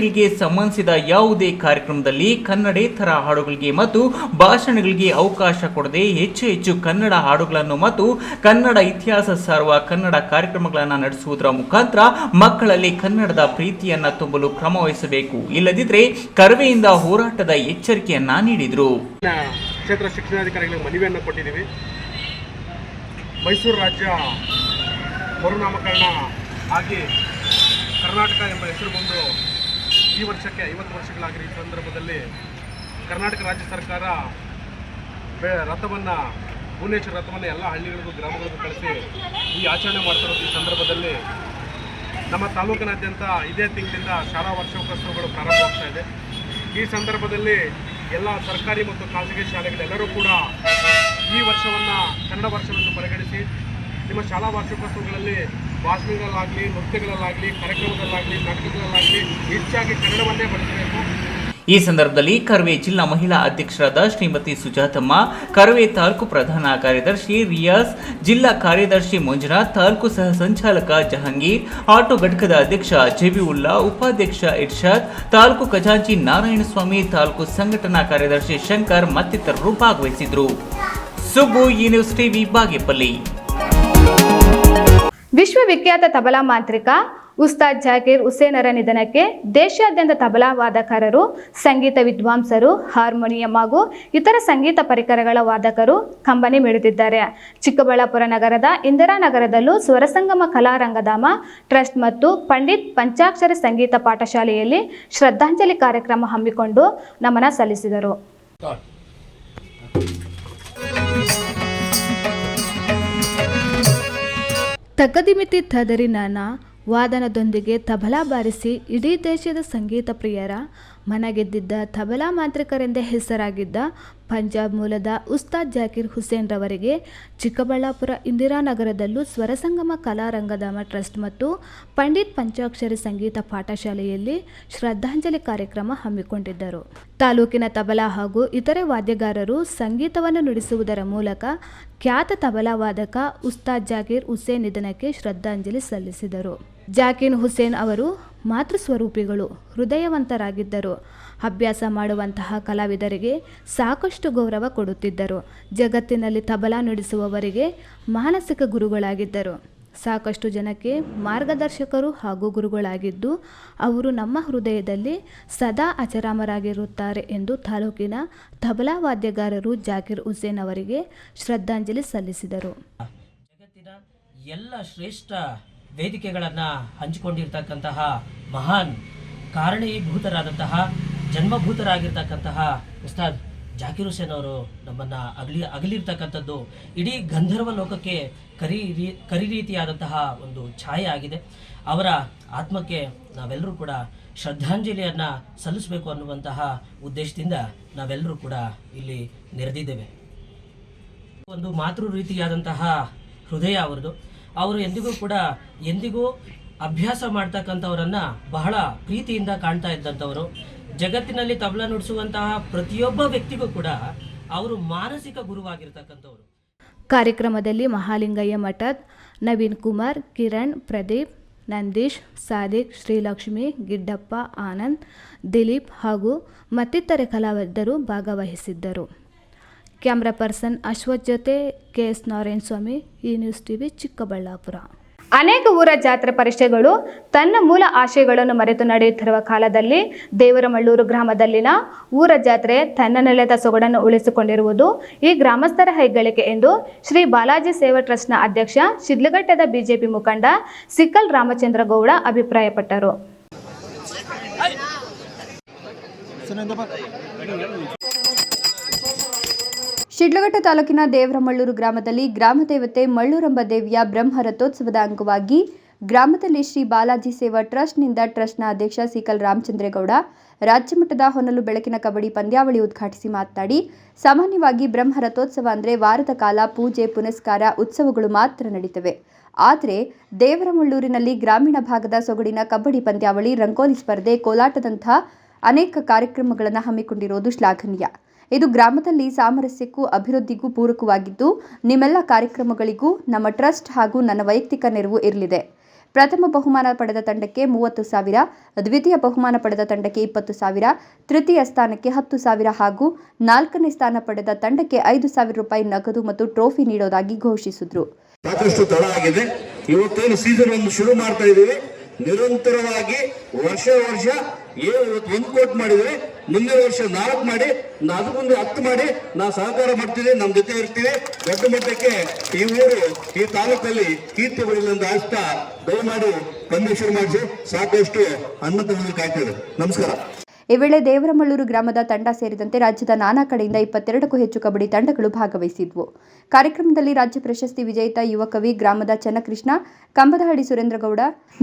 ವಿದ್ಯಾರ್ಥಿಗಳಿಗೆ ಸಂಬಂಧಿಸಿದ ಯಾವುದೇ ಕಾರ್ಯಕ್ರಮದಲ್ಲಿ ಕನ್ನಡೇತರ ಹಾಡುಗಳಿಗೆ ಮತ್ತು ಭಾಷಣಗಳಿಗೆ ಅವಕಾಶ ಕೊಡದೆ ಹೆಚ್ಚು ಹೆಚ್ಚು ಕನ್ನಡ ಹಾಡುಗಳನ್ನು ಮತ್ತು ಕನ್ನಡ ಇತಿಹಾಸ ಸಾರುವ ಕನ್ನಡ ಕಾರ್ಯಕ್ರಮಗಳನ್ನು ನಡೆಸುವುದರ ಮುಖಾಂತರ ಮಕ್ಕಳಲ್ಲಿ ಕನ್ನಡದ ಪ್ರೀತಿಯನ್ನ ತುಂಬಲು ಕ್ರಮ ವಹಿಸಬೇಕು. ಇಲ್ಲದಿದ್ದರೆ ಕರವೆಯಿಂದ ಹೋರಾಟದ ಎಚ್ಚರಿಕೆಯನ್ನ ನೀಡಿದರು. ಕ್ಷೇತ್ರ ಶಿಕ್ಷಣಾಧಿಕಾರಿಗಳಿಗೆ ಮನವಿಯನ್ನು ಕೊಟ್ಟಿದ್ದೀವಿ. ಮೈಸೂರು ರಾಜ್ಯ ಮರುನಾಮಕರಣ ಆಗಿ ಕರ್ನಾಟಕ ಎಂಬ ಹೆಸರು ಬಂದು ಈ ವರ್ಷಕ್ಕೆ ಐವತ್ತು ವರ್ಷಗಳಾಗಿರೋ ಈ ಸಂದರ್ಭದಲ್ಲಿ ಕರ್ನಾಟಕ ರಾಜ್ಯ ಸರ್ಕಾರ ರಥವನ್ನು, ಭುವನೇಶ್ವರ ರಥವನ್ನು ಎಲ್ಲ ಹಳ್ಳಿಗಳಿಗೂ, ಗ್ರಾಮಗಳಿಗೂ ಕಳಿಸಿ ಈ ಆಚರಣೆ ಮಾಡ್ತಿರೋದು ಈ ಸಂದರ್ಭದಲ್ಲಿ. ನಮ್ಮ ತಾಲೂಕಿನಾದ್ಯಂತ ಇದೇ ತಿಂಗಳಿಂದ ಶಾಲಾ ವರ್ಷೋತ್ಸವಗಳು ಪ್ರಾರಂಭವಾಗ್ತಾ ಇದೆ. ಈ ಸಂದರ್ಭದಲ್ಲಿ ಎಲ್ಲ ಸರ್ಕಾರಿ ಮತ್ತು ಖಾಸಗಿ ಶಾಲೆಗಳೆಲ್ಲರೂ ಕೂಡ ಈ ವರ್ಷವನ್ನು ಕನ್ನಡ ವರ್ಷವನ್ನು ಪರಿಗಣಿಸಿ, ನಿಮ್ಮ ಶಾಲಾ ವಾರ್ಷಿಕೋತ್ಸವಗಳಲ್ಲಿ ಭಾಷಣಗಳಲ್ಲಾಗಲಿ, ನೃತ್ಯಗಳಲ್ಲಾಗಲಿ, ಕಾರ್ಯಕ್ರಮಗಳಲ್ಲಾಗಲಿ, ನಾಟಕಗಳಲ್ಲಾಗಲಿ ಹೆಚ್ಚಾಗಿ ಕನ್ನಡವನ್ನೇ ಬಳಸಬೇಕು. ಈ ಸಂದರ್ಭದಲ್ಲಿ ಕರ್ವೆ ಜಿಲ್ಲಾ ಮಹಿಳಾ ಅಧ್ಯಕ್ಷರಾದ ಶ್ರೀಮತಿ ಸುಜಾತಮ್ಮ, ಕರ್ವೆ ತಾಲೂಕು ಪ್ರಧಾನ ಕಾರ್ಯದರ್ಶಿ ರಿಯಾಸ್ ಜಿಲ್ಲಾ ಕಾರ್ಯದರ್ಶಿ ಮಂಜುನಾಥ್, ತಾಲೂಕು ಸಹ ಸಂಚಾಲಕ ಜಹಾಂಗೀರ್, ಆಟೋ ಘಟಕದ ಅಧ್ಯಕ್ಷ ಜಬೀವುಲ್ಲಾ, ಉಪಾಧ್ಯಕ್ಷ ಇರ್ಷಾದ್, ತಾಲೂಕು ಖಜಾಂಚಿ ನಾರಾಯಣಸ್ವಾಮಿ, ತಾಲೂಕು ಸಂಘಟನಾ ಕಾರ್ಯದರ್ಶಿ ಶಂಕರ್ ಮತ್ತಿತರರು ಭಾಗವಹಿಸಿದ್ರು ಸುಬ್ಬು ಯೂನಿವರ್ಸಿಟಿ ಟಿವಿ ಬಾಗೇಪಲ್ಲಿ. ವಿಶ್ವವಿಖ್ಯಾತ ತಬಲಾ ಮಾಂತ್ರಿಕ ಉಸ್ತಾದ್ ಜಾಕೀರ್ ಹುಸೇನರ ನಿಧನಕ್ಕೆ ದೇಶಾದ್ಯಂತ ತಬಲಾ ವಾದಕರರು, ಸಂಗೀತ ವಿದ್ವಾಂಸರು, ಹಾರ್ಮೋನಿಯಂ ಹಾಗೂ ಇತರ ಸಂಗೀತ ಪರಿಕರಗಳ ವಾದಕರು ಕಂಬನಿ ಮಿಡಿದಿದ್ದಾರೆ. ಚಿಕ್ಕಬಳ್ಳಾಪುರ ನಗರದ ಇಂದಿರಾನಗರದಲ್ಲೂ ಸ್ವರಸಂಗಮ ಕಲಾರಂಗಧಾಮ ಟ್ರಸ್ಟ್ ಮತ್ತು ಪಂಡಿತ್ ಪಂಚಾಕ್ಷರ ಸಂಗೀತ ಪಾಠಶಾಲೆಯಲ್ಲಿ ಶ್ರದ್ಧಾಂಜಲಿ ಕಾರ್ಯಕ್ರಮ ಹಮ್ಮಿಕೊಂಡು ನಮನ ಸಲ್ಲಿಸಿದರು. ತಗದಿಮಿತಿ ತದರಿ ನಾನ ವಾದನದೊಂದಿಗೆ ತಬಲಾ ಬಾರಿಸಿ ಇಡೀ ದೇಶದ ಸಂಗೀತ ಪ್ರಿಯರ ಮನಗೆದ್ದಿದ್ದ ತಬಲಾ ಮಾಂತ್ರಿಕರೆಂದೇ ಹೆಸರಾಗಿದ್ದ ಪಂಜಾಬ್ ಮೂಲದ ಉಸ್ತಾದ್ ಜಾಕಿರ್ ಹುಸೇನ್ ರವರಿಗೆ ಚಿಕ್ಕಬಳ್ಳಾಪುರ ಇಂದಿರಾನಗರದಲ್ಲೂ ಸ್ವರಸಂಗಮ ಕಲಾರಂಗಧಾಮ ಟ್ರಸ್ಟ್ ಮತ್ತು ಪಂಡಿತ್ ಪಂಚಾಕ್ಷರಿ ಸಂಗೀತ ಪಾಠಶಾಲೆಯಲ್ಲಿ ಶ್ರದ್ಧಾಂಜಲಿ ಕಾರ್ಯಕ್ರಮ ಹಮ್ಮಿಕೊಂಡಿದ್ದರು. ತಾಲೂಕಿನ ತಬಲಾ ಹಾಗೂ ಇತರೆ ವಾದ್ಯಗಾರರು ಸಂಗೀತವನ್ನು ನುಡಿಸುವುದರ ಮೂಲಕ ಖ್ಯಾತ ತಬಲಾ ವಾದಕ ಉಸ್ತಾದ್ ಜಾಕೀರ್ ಹುಸೇನ್ ನಿಧನಕ್ಕೆ ಶ್ರದ್ಧಾಂಜಲಿ ಸಲ್ಲಿಸಿದರು. ಜಾಕೀರ್ ಹುಸೇನ್ ಅವರು ಮಾತೃ ಸ್ವರೂಪಿಗಳು ಹೃದಯವಂತರಾಗಿದ್ದರು. ಅಭ್ಯಾಸ ಮಾಡುವಂತಹ ಕಲಾವಿದರಿಗೆ ಸಾಕಷ್ಟು ಗೌರವ ಕೊಡುತ್ತಿದ್ದರು. ಜಗತ್ತಿನಲ್ಲಿ ತಬಲಾ ನುಡಿಸುವವರಿಗೆ ಮಾನಸಿಕ ಗುರುಗಳಾಗಿದ್ದರು. ಸಾಕಷ್ಟು ಜನಕ್ಕೆ ಮಾರ್ಗದರ್ಶಕರು ಹಾಗೂ ಗುರುಗಳಾಗಿದ್ದು, ಅವರು ನಮ್ಮ ಹೃದಯದಲ್ಲಿ ಸದಾ ಅಚರಾಮರಾಗಿರುತ್ತಾರೆ ಎಂದು ತಾಲೂಕಿನ ತಬಲಾ ವಾದ್ಯಗಾರರು ಜಾಕಿರ್ ಹುಸೇನ್ ಅವರಿಗೆ ಶ್ರದ್ಧಾಂಜಲಿ ಸಲ್ಲಿಸಿದರು. ಎಲ್ಲ ಶ್ರೇಷ್ಠ ವೇದಿಕೆಗಳನ್ನು ಹಂಚಿಕೊಂಡಿರ್ತಕ್ಕಂತಹ ಮಹಾನ್ ಕಾರಣೀಭೂತರಾದಂತಹ, ಜನ್ಮಭೂತರಾಗಿರ್ತಕ್ಕಂತಹ ಉಸ್ತಾದ್ ಜಾಕಿರ್ ಹುಸೇನ್ ಅವರು ನಮ್ಮನ್ನು ಅಗಲಿ, ಅಗಲಿರ್ತಕ್ಕಂಥದ್ದು. ಇಡೀ ಗಂಧರ್ವ ಲೋಕಕ್ಕೆ ಕರಿ ರೀ, ಕರಿ ರೀತಿಯಾದಂತಹ ಒಂದು ಛಾಯೆ ಆಗಿದೆ. ಅವರ ಆತ್ಮಕ್ಕೆ ನಾವೆಲ್ಲರೂ ಕೂಡ ಶ್ರದ್ಧಾಂಜಲಿಯನ್ನು ಸಲ್ಲಿಸಬೇಕು ಅನ್ನುವಂತಹ ಉದ್ದೇಶದಿಂದ ನಾವೆಲ್ಲರೂ ಕೂಡ ಇಲ್ಲಿ ನೆರೆದಿದ್ದೇವೆ. ಒಂದು ಮಾತೃ ರೀತಿಯಾದಂತಹ ಹೃದಯ ಅವರದು ಅವರು ಎಂದಿಗೂ ಕೂಡ ಎಂದಿಗೂ ಅಭ್ಯಾಸ ಮಾಡ್ತಕ್ಕಂಥವರನ್ನ ಬಹಳ ಪ್ರೀತಿಯಿಂದ ಕಾಣ್ತಾ ಇದ್ದಂಥವರು. ಜಗತ್ತಿನಲ್ಲಿ ತಬಲ ನುಡಿಸುವಂತಹ ಪ್ರತಿಯೊಬ್ಬ ವ್ಯಕ್ತಿಗೂ ಕೂಡ ಅವರು ಮಾನಸಿಕ ಗುರುವಾಗಿರ್ತಕ್ಕಂಥವ್ರು. ಕಾರ್ಯಕ್ರಮದಲ್ಲಿ ಮಹಾಲಿಂಗಯ್ಯ ಮಠದ್ ನವೀನ್ ಕುಮಾರ್, ಕಿರಣ್, ಪ್ರದೀಪ್, ನಂದೀಶ್, ಸಾದಿಕ್, ಶ್ರೀಲಕ್ಷ್ಮಿ, ಗಿಡ್ಡಪ್ಪ, ಆನಂದ್, ದಿಲೀಪ್ ಹಾಗೂ ಮತ್ತಿತರೆ ಕಲಾವಿದರು ಭಾಗವಹಿಸಿದ್ದರು. ಕ್ಯಾಮ್ರಾ ಪರ್ಸನ್ ಅಶ್ವಥ್ ಜೊತೆ ಕೆ ಎಸ್ ನಾರಾಯಣ ಸ್ವಾಮಿ ಈ ನ್ಯೂಸ್ ಟಿವಿ ಚಿಕ್ಕಬಳ್ಳಾಪುರ. ಅನೇಕ ಊರ ಜಾತ್ರೆ ಪರಿಷೆಗಳು ತನ್ನ ಮೂಲ ಆಶಯಗಳನ್ನು ಮರೆತು ನಡೆಯುತ್ತಿರುವ ಕಾಲದಲ್ಲಿ ದೇವರಮಳ್ಳೂರು ಗ್ರಾಮದಲ್ಲಿನ ಊರ ಜಾತ್ರೆ ತನ್ನ ನೆಲದ ಸೊಗಡನ್ನು ಉಳಿಸಿಕೊಂಡಿರುವುದು ಈ ಗ್ರಾಮಸ್ಥರ ಹೆಗ್ಗಳಿಕೆ ಎಂದು ಶ್ರೀ ಬಾಲಾಜಿ ಸೇವಾ ಟ್ರಸ್ಟ್ನ ಅಧ್ಯಕ್ಷ ಶಿಡ್ಲಘಟ್ಟದ ಬಿಜೆಪಿ ಮುಖಂಡ ಸಿಕ್ಕಲ್ ರಾಮಚಂದ್ರ ಗೌಡ ಅಭಿಪ್ರಾಯಪಟ್ಟರು. ಶಿಡ್ಲಘಟ್ಟ ತಾಲೂಕಿನ ದೇವರಮಳ್ಳೂರು ಗ್ರಾಮದಲ್ಲಿ ಗ್ರಾಮ ದೇವತೆ ಮಳ್ಳೂರಂಬ ದೇವಿಯ ಬ್ರಹ್ಮ ರಥೋತ್ಸವದ ಅಂಗವಾಗಿ ಗ್ರಾಮದಲ್ಲಿ ಶ್ರೀ ಬಾಲಾಜಿ ಸೇವಾ ಟ್ರಸ್ಟ್ನಿಂದ ಟ್ರಸ್ಟ್ನ ಅಧ್ಯಕ್ಷ ಸಿಕಲ್ ರಾಮಚಂದ್ರೇಗೌಡ ರಾಜ್ಯಮಟ್ಟದ ಹೊನಲು ಬೆಳಕಿನ ಕಬಡ್ಡಿ ಪಂದ್ಯಾವಳಿ ಉದ್ಘಾಟಿಸಿ ಮಾತನಾಡಿ, ಸಾಮಾನ್ಯವಾಗಿ ಬ್ರಹ್ಮ ರಥೋತ್ಸವ ಅಂದರೆ ವಾರದ ಕಾಲ ಪೂಜೆ, ಪುನಸ್ಕಾರ, ಉತ್ಸವಗಳು ಮಾತ್ರ ನಡೀತವೆ. ಆದರೆ ದೇವರಮಳ್ಳೂರಿನಲ್ಲಿ ಗ್ರಾಮೀಣ ಭಾಗದ ಸೊಗಡಿನ ಕಬಡ್ಡಿ ಪಂದ್ಯಾವಳಿ ರಂಗೋಲಿ ಸ್ಪರ್ಧೆ ಕೋಲಾಟದಂಥ ಅನೇಕ ಕಾರ್ಯಕ್ರಮಗಳನ್ನು ಹಮ್ಮಿಕೊಂಡಿರೋದು ಶ್ಲಾಘನೀಯ. ಇದು ಗ್ರಾಮದಲ್ಲಿ ಸಾಮರಸ್ಯಕ್ಕೂ ಅಭಿವೃದ್ಧಿಗೂ ಪೂರಕವಾಗಿದ್ದು, ನಿಮ್ಮೆಲ್ಲ ಕಾರ್ಯಕ್ರಮಗಳಿಗೂ ನಮ್ಮ ಟ್ರಸ್ಟ್ ಹಾಗೂ ನನ್ನ ವೈಯಕ್ತಿಕ ನೆರವು ಇರಲಿದೆ. ಪ್ರಥಮ ಬಹುಮಾನ ಪಡೆದ ತಂಡಕ್ಕೆ ಮೂವತ್ತು ಸಾವಿರ, ದ್ವಿತೀಯ ಬಹುಮಾನ ಪಡೆದ ತಂಡಕ್ಕೆ ಇಪ್ಪತ್ತು ಸಾವಿರ, ತೃತೀಯ ಸ್ಥಾನಕ್ಕೆ ಹತ್ತು ಸಾವಿರ ಹಾಗೂ ನಾಲ್ಕನೇ ಸ್ಥಾನ ಪಡೆದ ತಂಡಕ್ಕೆ ಐದು ಸಾವಿರ ರೂಪಾಯಿ ನಗದು ಮತ್ತು ಟ್ರೋಫಿ ನೀಡೋದಾಗಿ ಘೋಷಿಸಿದ್ರು. ಸಾಕಷ್ಟು ತಡ ಆಗಿದೆ. ಇವತ್ತೇನು ಸೀಸನ್ ಒಂದು ಶುರು ಮಾಡ್ತಾ ಇದ್ದೀವಿ. ನಿರಂತರವಾಗಿ ವರ್ಷ ವರ್ಷ ಏನು ಇವತ್ತು ಒಂದು ಕೋಟ್ ಮಾಡಿದ್ರೆ ಮುಂದಿನ ವರ್ಷ ನಾಲ್ಕು ಮಾಡಿ ಅದು ಮುಂದೆ ಹತ್ತು ಮಾಡಿ, ನಾ ಸಹಕಾರ ಮಾಡ್ತೀನಿ ನಮ್ಮ ಜೊತೆ ಇರ್ತೀವಿ. ದೊಡ್ಡ ಮಟ್ಟಕ್ಕೆ ಈ ಊರು, ಈ ತಾಲೂಕಲ್ಲಿ ಕೀರ್ತಿ ಬರಲಿ ಅಂತ ಆಸ್ತಾ. ದಯಮಾಡಿ ಕಮಿಷನ್ ಮಾಡಿಸಿ. ಸಾಕಷ್ಟು ಅನ್ನ ತಂದು ಕಾಯ್ತದೆ ನಮಸ್ಕಾರ. ಈ ವೇಳೆ ದೇವರಮಳ್ಳೂರು ಗ್ರಾಮದ ತಂಡ ಸೇರಿದಂತೆ ರಾಜ್ಯದ ನಾನಾ ಕಡೆಯಿಂದ ಇಪ್ಪತ್ತೆರಡಕ್ಕೂ ಹೆಚ್ಚು ಕಬಡ್ಡಿ ತಂಡಗಳು ಭಾಗವಹಿಸಿದ್ವು. ಕಾರ್ಯಕ್ರಮದಲ್ಲಿ ರಾಜ್ಯ ಪ್ರಶಸ್ತಿ ವಿಜೇತ ಯುವಕವಿ ಗ್ರಾಮದ ಚನ್ನಕೃಷ್ಣ, ಕಂಬದಹಳ್ಳಿ ಸುರೇಂದ್ರಗೌಡ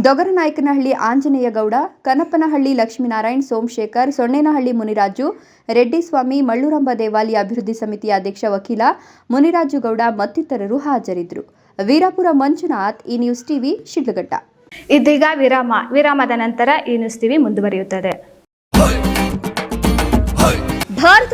ದೊಗರನಾಯಕನಹಳ್ಳಿ ಆಂಜನೇಯ ಗೌಡ ಕನಪನಹಳ್ಳಿ ಲಕ್ಷ್ಮೀನಾರಾಯಣ್, ಸೋಮಶೇಖರ್ ಸೊಣ್ಣೇನಹಳ್ಳಿ ಮುನಿರಾಜು ರೆಡ್ಡಿಸ್ವಾಮಿ ಮಳ್ಳೂರಂಬ ದೇವಾಲಯ ಅಭಿವೃದ್ಧಿ ಸಮಿತಿಯ ಅಧ್ಯಕ್ಷ ವಕೀಲ ಮುನಿರಾಜು ಗೌಡ ಮತ್ತಿತರರು ಹಾಜರಿದ್ದರು. ವೀರಾಪುರ ಮಂಜುನಾಥ್, ಈ ನ್ಯೂಸ್ ಟಿವಿ ಶಿಡ್ಲಘಟ್ಟ. ಇದೀಗ ವಿರಾಮ. ವಿರಾಮದ ನಂತರ ಈ ನ್ಯೂಸ್ ಟಿವಿ ಮುಂದುವರಿಯುತ್ತದೆ.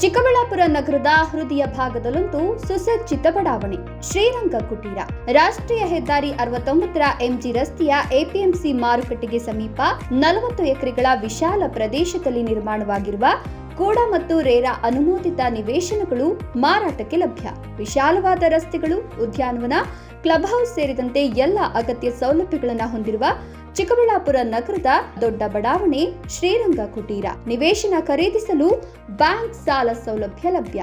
ಚಿಕ್ಕಬಳ್ಳಾಪುರ ನಗರದ ಹೃದಯ ಭಾಗದಲ್ಲಂತೂ ಸುಸಜ್ಜಿತ ಬಡಾವಣೆ, ಶ್ರೀರಂಗ ಕುಟೀರ. ರಾಷ್ಟ್ರೀಯ ಹೆದ್ದಾರಿ ಅರವತ್ತೊಂಬತ್ತರ ಎಂಜಿ ರಸ್ತೆಯ ಎಪಿಎಂಸಿ ಮಾರುಕಟ್ಟೆಗೆ ಸಮೀಪ ನಲವತ್ತು ಎಕರೆಗಳ ವಿಶಾಲ ಪ್ರದೇಶದಲ್ಲಿ ನಿರ್ಮಾಣವಾಗಿರುವ ಕೂಡ ಮತ್ತು ರೇರಾ ಅನುಮೋದಿತ ನಿವೇಶನಗಳು ಮಾರಾಟಕ್ಕೆ ಲಭ್ಯ. ವಿಶಾಲವಾದ ರಸ್ತೆಗಳು, ಉದ್ಯಾನವನ, ಕ್ಲಬ್ ಹೌಸ್ ಸೇರಿದಂತೆ ಎಲ್ಲ ಅಗತ್ಯ ಸೌಲಭ್ಯಗಳನ್ನು ಹೊಂದಿರುವ ಚಿಕ್ಕಬಳ್ಳಾಪುರ ನಗರದ ದೊಡ್ಡ ಬಡಾವಣೆ ಶ್ರೀರಂಗ ಕುಟೀರ ನಿವೇಶನ ಖರೀದಿಸಲು ಬ್ಯಾಂಕ್ ಸಾಲ ಸೌಲಭ್ಯ ಲಭ್ಯ.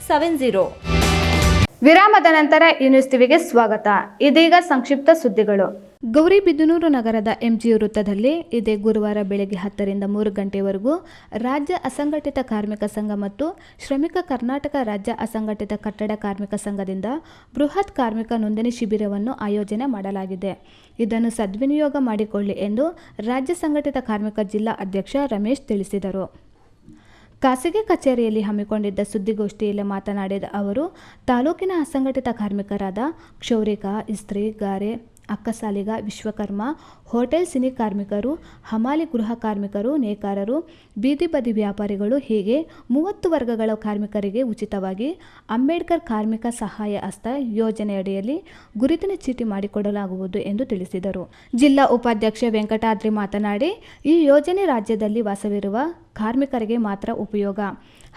seven zero. ವಿರಾಮದ ನಂತರ ಈ ನ್ಯೂಸ್ ಟಿವಿಗೆ ಸ್ವಾಗತ. ಇದೀಗ ಸಂಕ್ಷಿಪ್ತ ಸುದ್ದಿಗಳು. ಗೌರಿಬಿದನೂರು ನಗರದ ಎಂಜಿ ವೃತ್ತದಲ್ಲಿ ಇದೇ ಗುರುವಾರ ಬೆಳಗ್ಗೆ ಹತ್ತರಿಂದ ಮೂರು ಗಂಟೆವರೆಗೂ ರಾಜ್ಯ ಅಸಂಘಟಿತ ಕಾರ್ಮಿಕ ಸಂಘ ಮತ್ತು ಶ್ರಮಿಕ ಕರ್ನಾಟಕ ರಾಜ್ಯ ಅಸಂಘಟಿತ ಕಟ್ಟಡ ಕಾರ್ಮಿಕ ಸಂಘದಿಂದ ಬೃಹತ್ ಕಾರ್ಮಿಕ ನೋಂದಣಿ ಶಿಬಿರವನ್ನು ಆಯೋಜನೆ ಮಾಡಲಾಗಿದೆ. ಇದನ್ನು ಸದ್ವಿನಿಯೋಗ ಮಾಡಿಕೊಳ್ಳಿ ಎಂದು ರಾಜ್ಯ ಸಂಘಟಿತ ಕಾರ್ಮಿಕ ಜಿಲ್ಲಾ ಅಧ್ಯಕ್ಷ ರಮೇಶ್ ತಿಳಿಸಿದರು. ಖಾಸಗಿ ಕಚೇರಿಯಲ್ಲಿ ಹಮ್ಮಿಕೊಂಡಿದ್ದ ಸುದ್ದಿಗೋಷ್ಠಿಯಲ್ಲಿ ಮಾತನಾಡಿದ ಅವರು, ತಾಲೂಕಿನ ಅಸಂಘಟಿತ ಕಾರ್ಮಿಕರಾದ ಕ್ಷೌರಿಕ, ಇಸ್ತ್ರಿ, ಗಾರೆ, ಅಕ್ಕಸಾಲಿಗ, ವಿಶ್ವಕರ್ಮ, ಹೋಟೆಲ್ ಸಿನಿ ಕಾರ್ಮಿಕರು, ಹಮಾಲಿ ಗೃಹ ಕಾರ್ಮಿಕರು, ನೇಕಾರರು, ಬೀದಿ ಬದಿ ವ್ಯಾಪಾರಿಗಳು ಹೀಗೆ ಮೂವತ್ತು ವರ್ಗಗಳ ಕಾರ್ಮಿಕರಿಗೆ ಉಚಿತವಾಗಿ ಅಂಬೇಡ್ಕರ್ ಕಾರ್ಮಿಕ ಸಹಾಯ ಹಸ್ತ ಯೋಜನೆಯಡಿಯಲ್ಲಿ ಗುರುತಿನ ಚೀಟಿ ಮಾಡಿಕೊಡಲಾಗುವುದು ಎಂದು ತಿಳಿಸಿದರು. ಜಿಲ್ಲಾ ಉಪಾಧ್ಯಕ್ಷ ವೆಂಕಟಾದ್ರಿ ಮಾತನಾಡಿ, ಈ ಯೋಜನೆ ರಾಜ್ಯದಲ್ಲಿ ವಾಸವಿರುವ ಕಾರ್ಮಿಕರಿಗೆ ಮಾತ್ರ ಉಪಯೋಗ.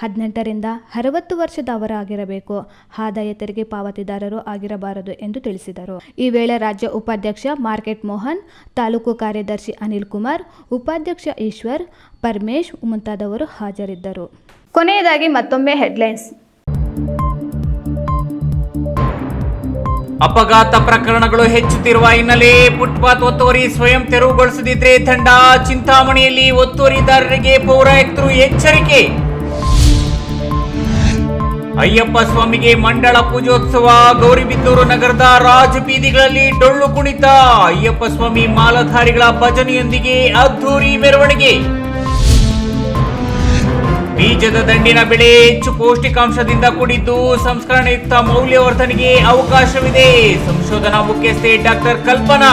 ಹದಿನೆಂಟರಿಂದ ಅರವತ್ತು ವರ್ಷದವರಾಗಿರಬೇಕು ಆದಾಯ ತೆರಿಗೆ ಪಾವತಿದಾರರು ಆಗಿರಬಾರದು ಎಂದು ತಿಳಿಸಿದರು. ಈ ವೇಳೆ ರಾಜ್ಯ ಉಪಾಧ್ಯಕ್ಷ ಮಾರ್ಕೆಟ್ ಮೋಹನ್, ತಾಲೂಕು ಕಾರ್ಯದರ್ಶಿ ಅನಿಲ್ ಕುಮಾರ್, ಉಪಾಧ್ಯಕ್ಷ ಈಶ್ವರ್, ಪರಮೇಶ್ ಮುಂತಾದವರು ಹಾಜರಿದ್ದರು. ಕೊನೆಯದಾಗಿ ಮತ್ತೊಮ್ಮೆ ಹೆಡ್ಲೈನ್ಸ್. ಅಪಘಾತ ಪ್ರಕರಣಗಳು ಹೆಚ್ಚುತ್ತಿರುವ ಹಿನ್ನೆಲೆ ಫುಟ್ಪಾತ್ ಒತ್ತುವರಿ ಸ್ವಯಂ ತೆರವುಗೊಳಿಸದಿದ್ರೆ ತಂಡ ಚಿಂತಾಮಣಿಯಲ್ಲಿ ಒತ್ತುವರಿದಾರರಿಗೆ ಪೌರಾಯುಕ್ತರು ಎಚ್ಚರಿಕೆ. ಅಯ್ಯಪ್ಪ ಸ್ವಾಮಿಗೆ ಮಂಡಳ ಪೂಜೋತ್ಸವ, ಗೌರಿಬಿದ್ದೂರು ನಗರದ ರಾಜಬೀದಿಗಳಲ್ಲಿ ಡೊಳ್ಳು ಕುಣಿತ. ಅಯ್ಯಪ್ಪ ಸ್ವಾಮಿ ಮಾಲಧಾರಿಗಳ ಭಜನೆಯೊಂದಿಗೆ ಅದ್ಧೂರಿ ಮೆರವಣಿಗೆ. ಬೀಜದ ದಂಡಿನ ಬೆಳೆ ಹೆಚ್ಚು ಪೌಷ್ಟಿಕಾಂಶದಿಂದ ಕೂಡಿದ್ದು ಸಂಸ್ಕರಣೆಯುಕ್ತ ಮೌಲ್ಯವರ್ಧನೆಗೆ ಅವಕಾಶವಿದೆ. ಸಂಶೋಧನಾ ಮುಖ್ಯಸ್ಥೆ ಡಾಕ್ಟರ್ ಕಲ್ಪನಾ.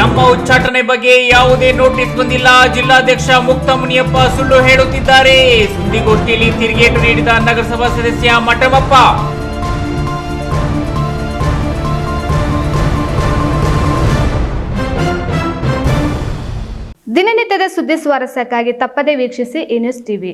ನಮ್ಮ ಉಚ್ಚಾಟನೆ ಬಗ್ಗೆ ಯಾವುದೇ ನೋಟಿಸ್ ಬಂದಿಲ್ಲ. ಜಿಲ್ಲಾಧ್ಯಕ್ಷ ಮುಕ್ತ ಮುನಿಯಪ್ಪ ಸುಳ್ಳು ಹೇಳುತ್ತಿದ್ದಾರೆ. ಸುದ್ದಿಗೋಷ್ಠಿಯಲ್ಲಿ ತಿರುಗೇಟು ನೀಡಿದ ನಗರಸಭಾ ಸದಸ್ಯ ಮಠಮಪ್ಪ. ದಿನನಿತ್ಯದ ಸುದ್ದಿ ಸ್ವಾರಸ್ಯಕ್ಕಾಗಿ ತಪ್ಪದೇ ವೀಕ್ಷಿಸಿ ಇ ನ್ಯೂಸ್ ಟಿವಿ.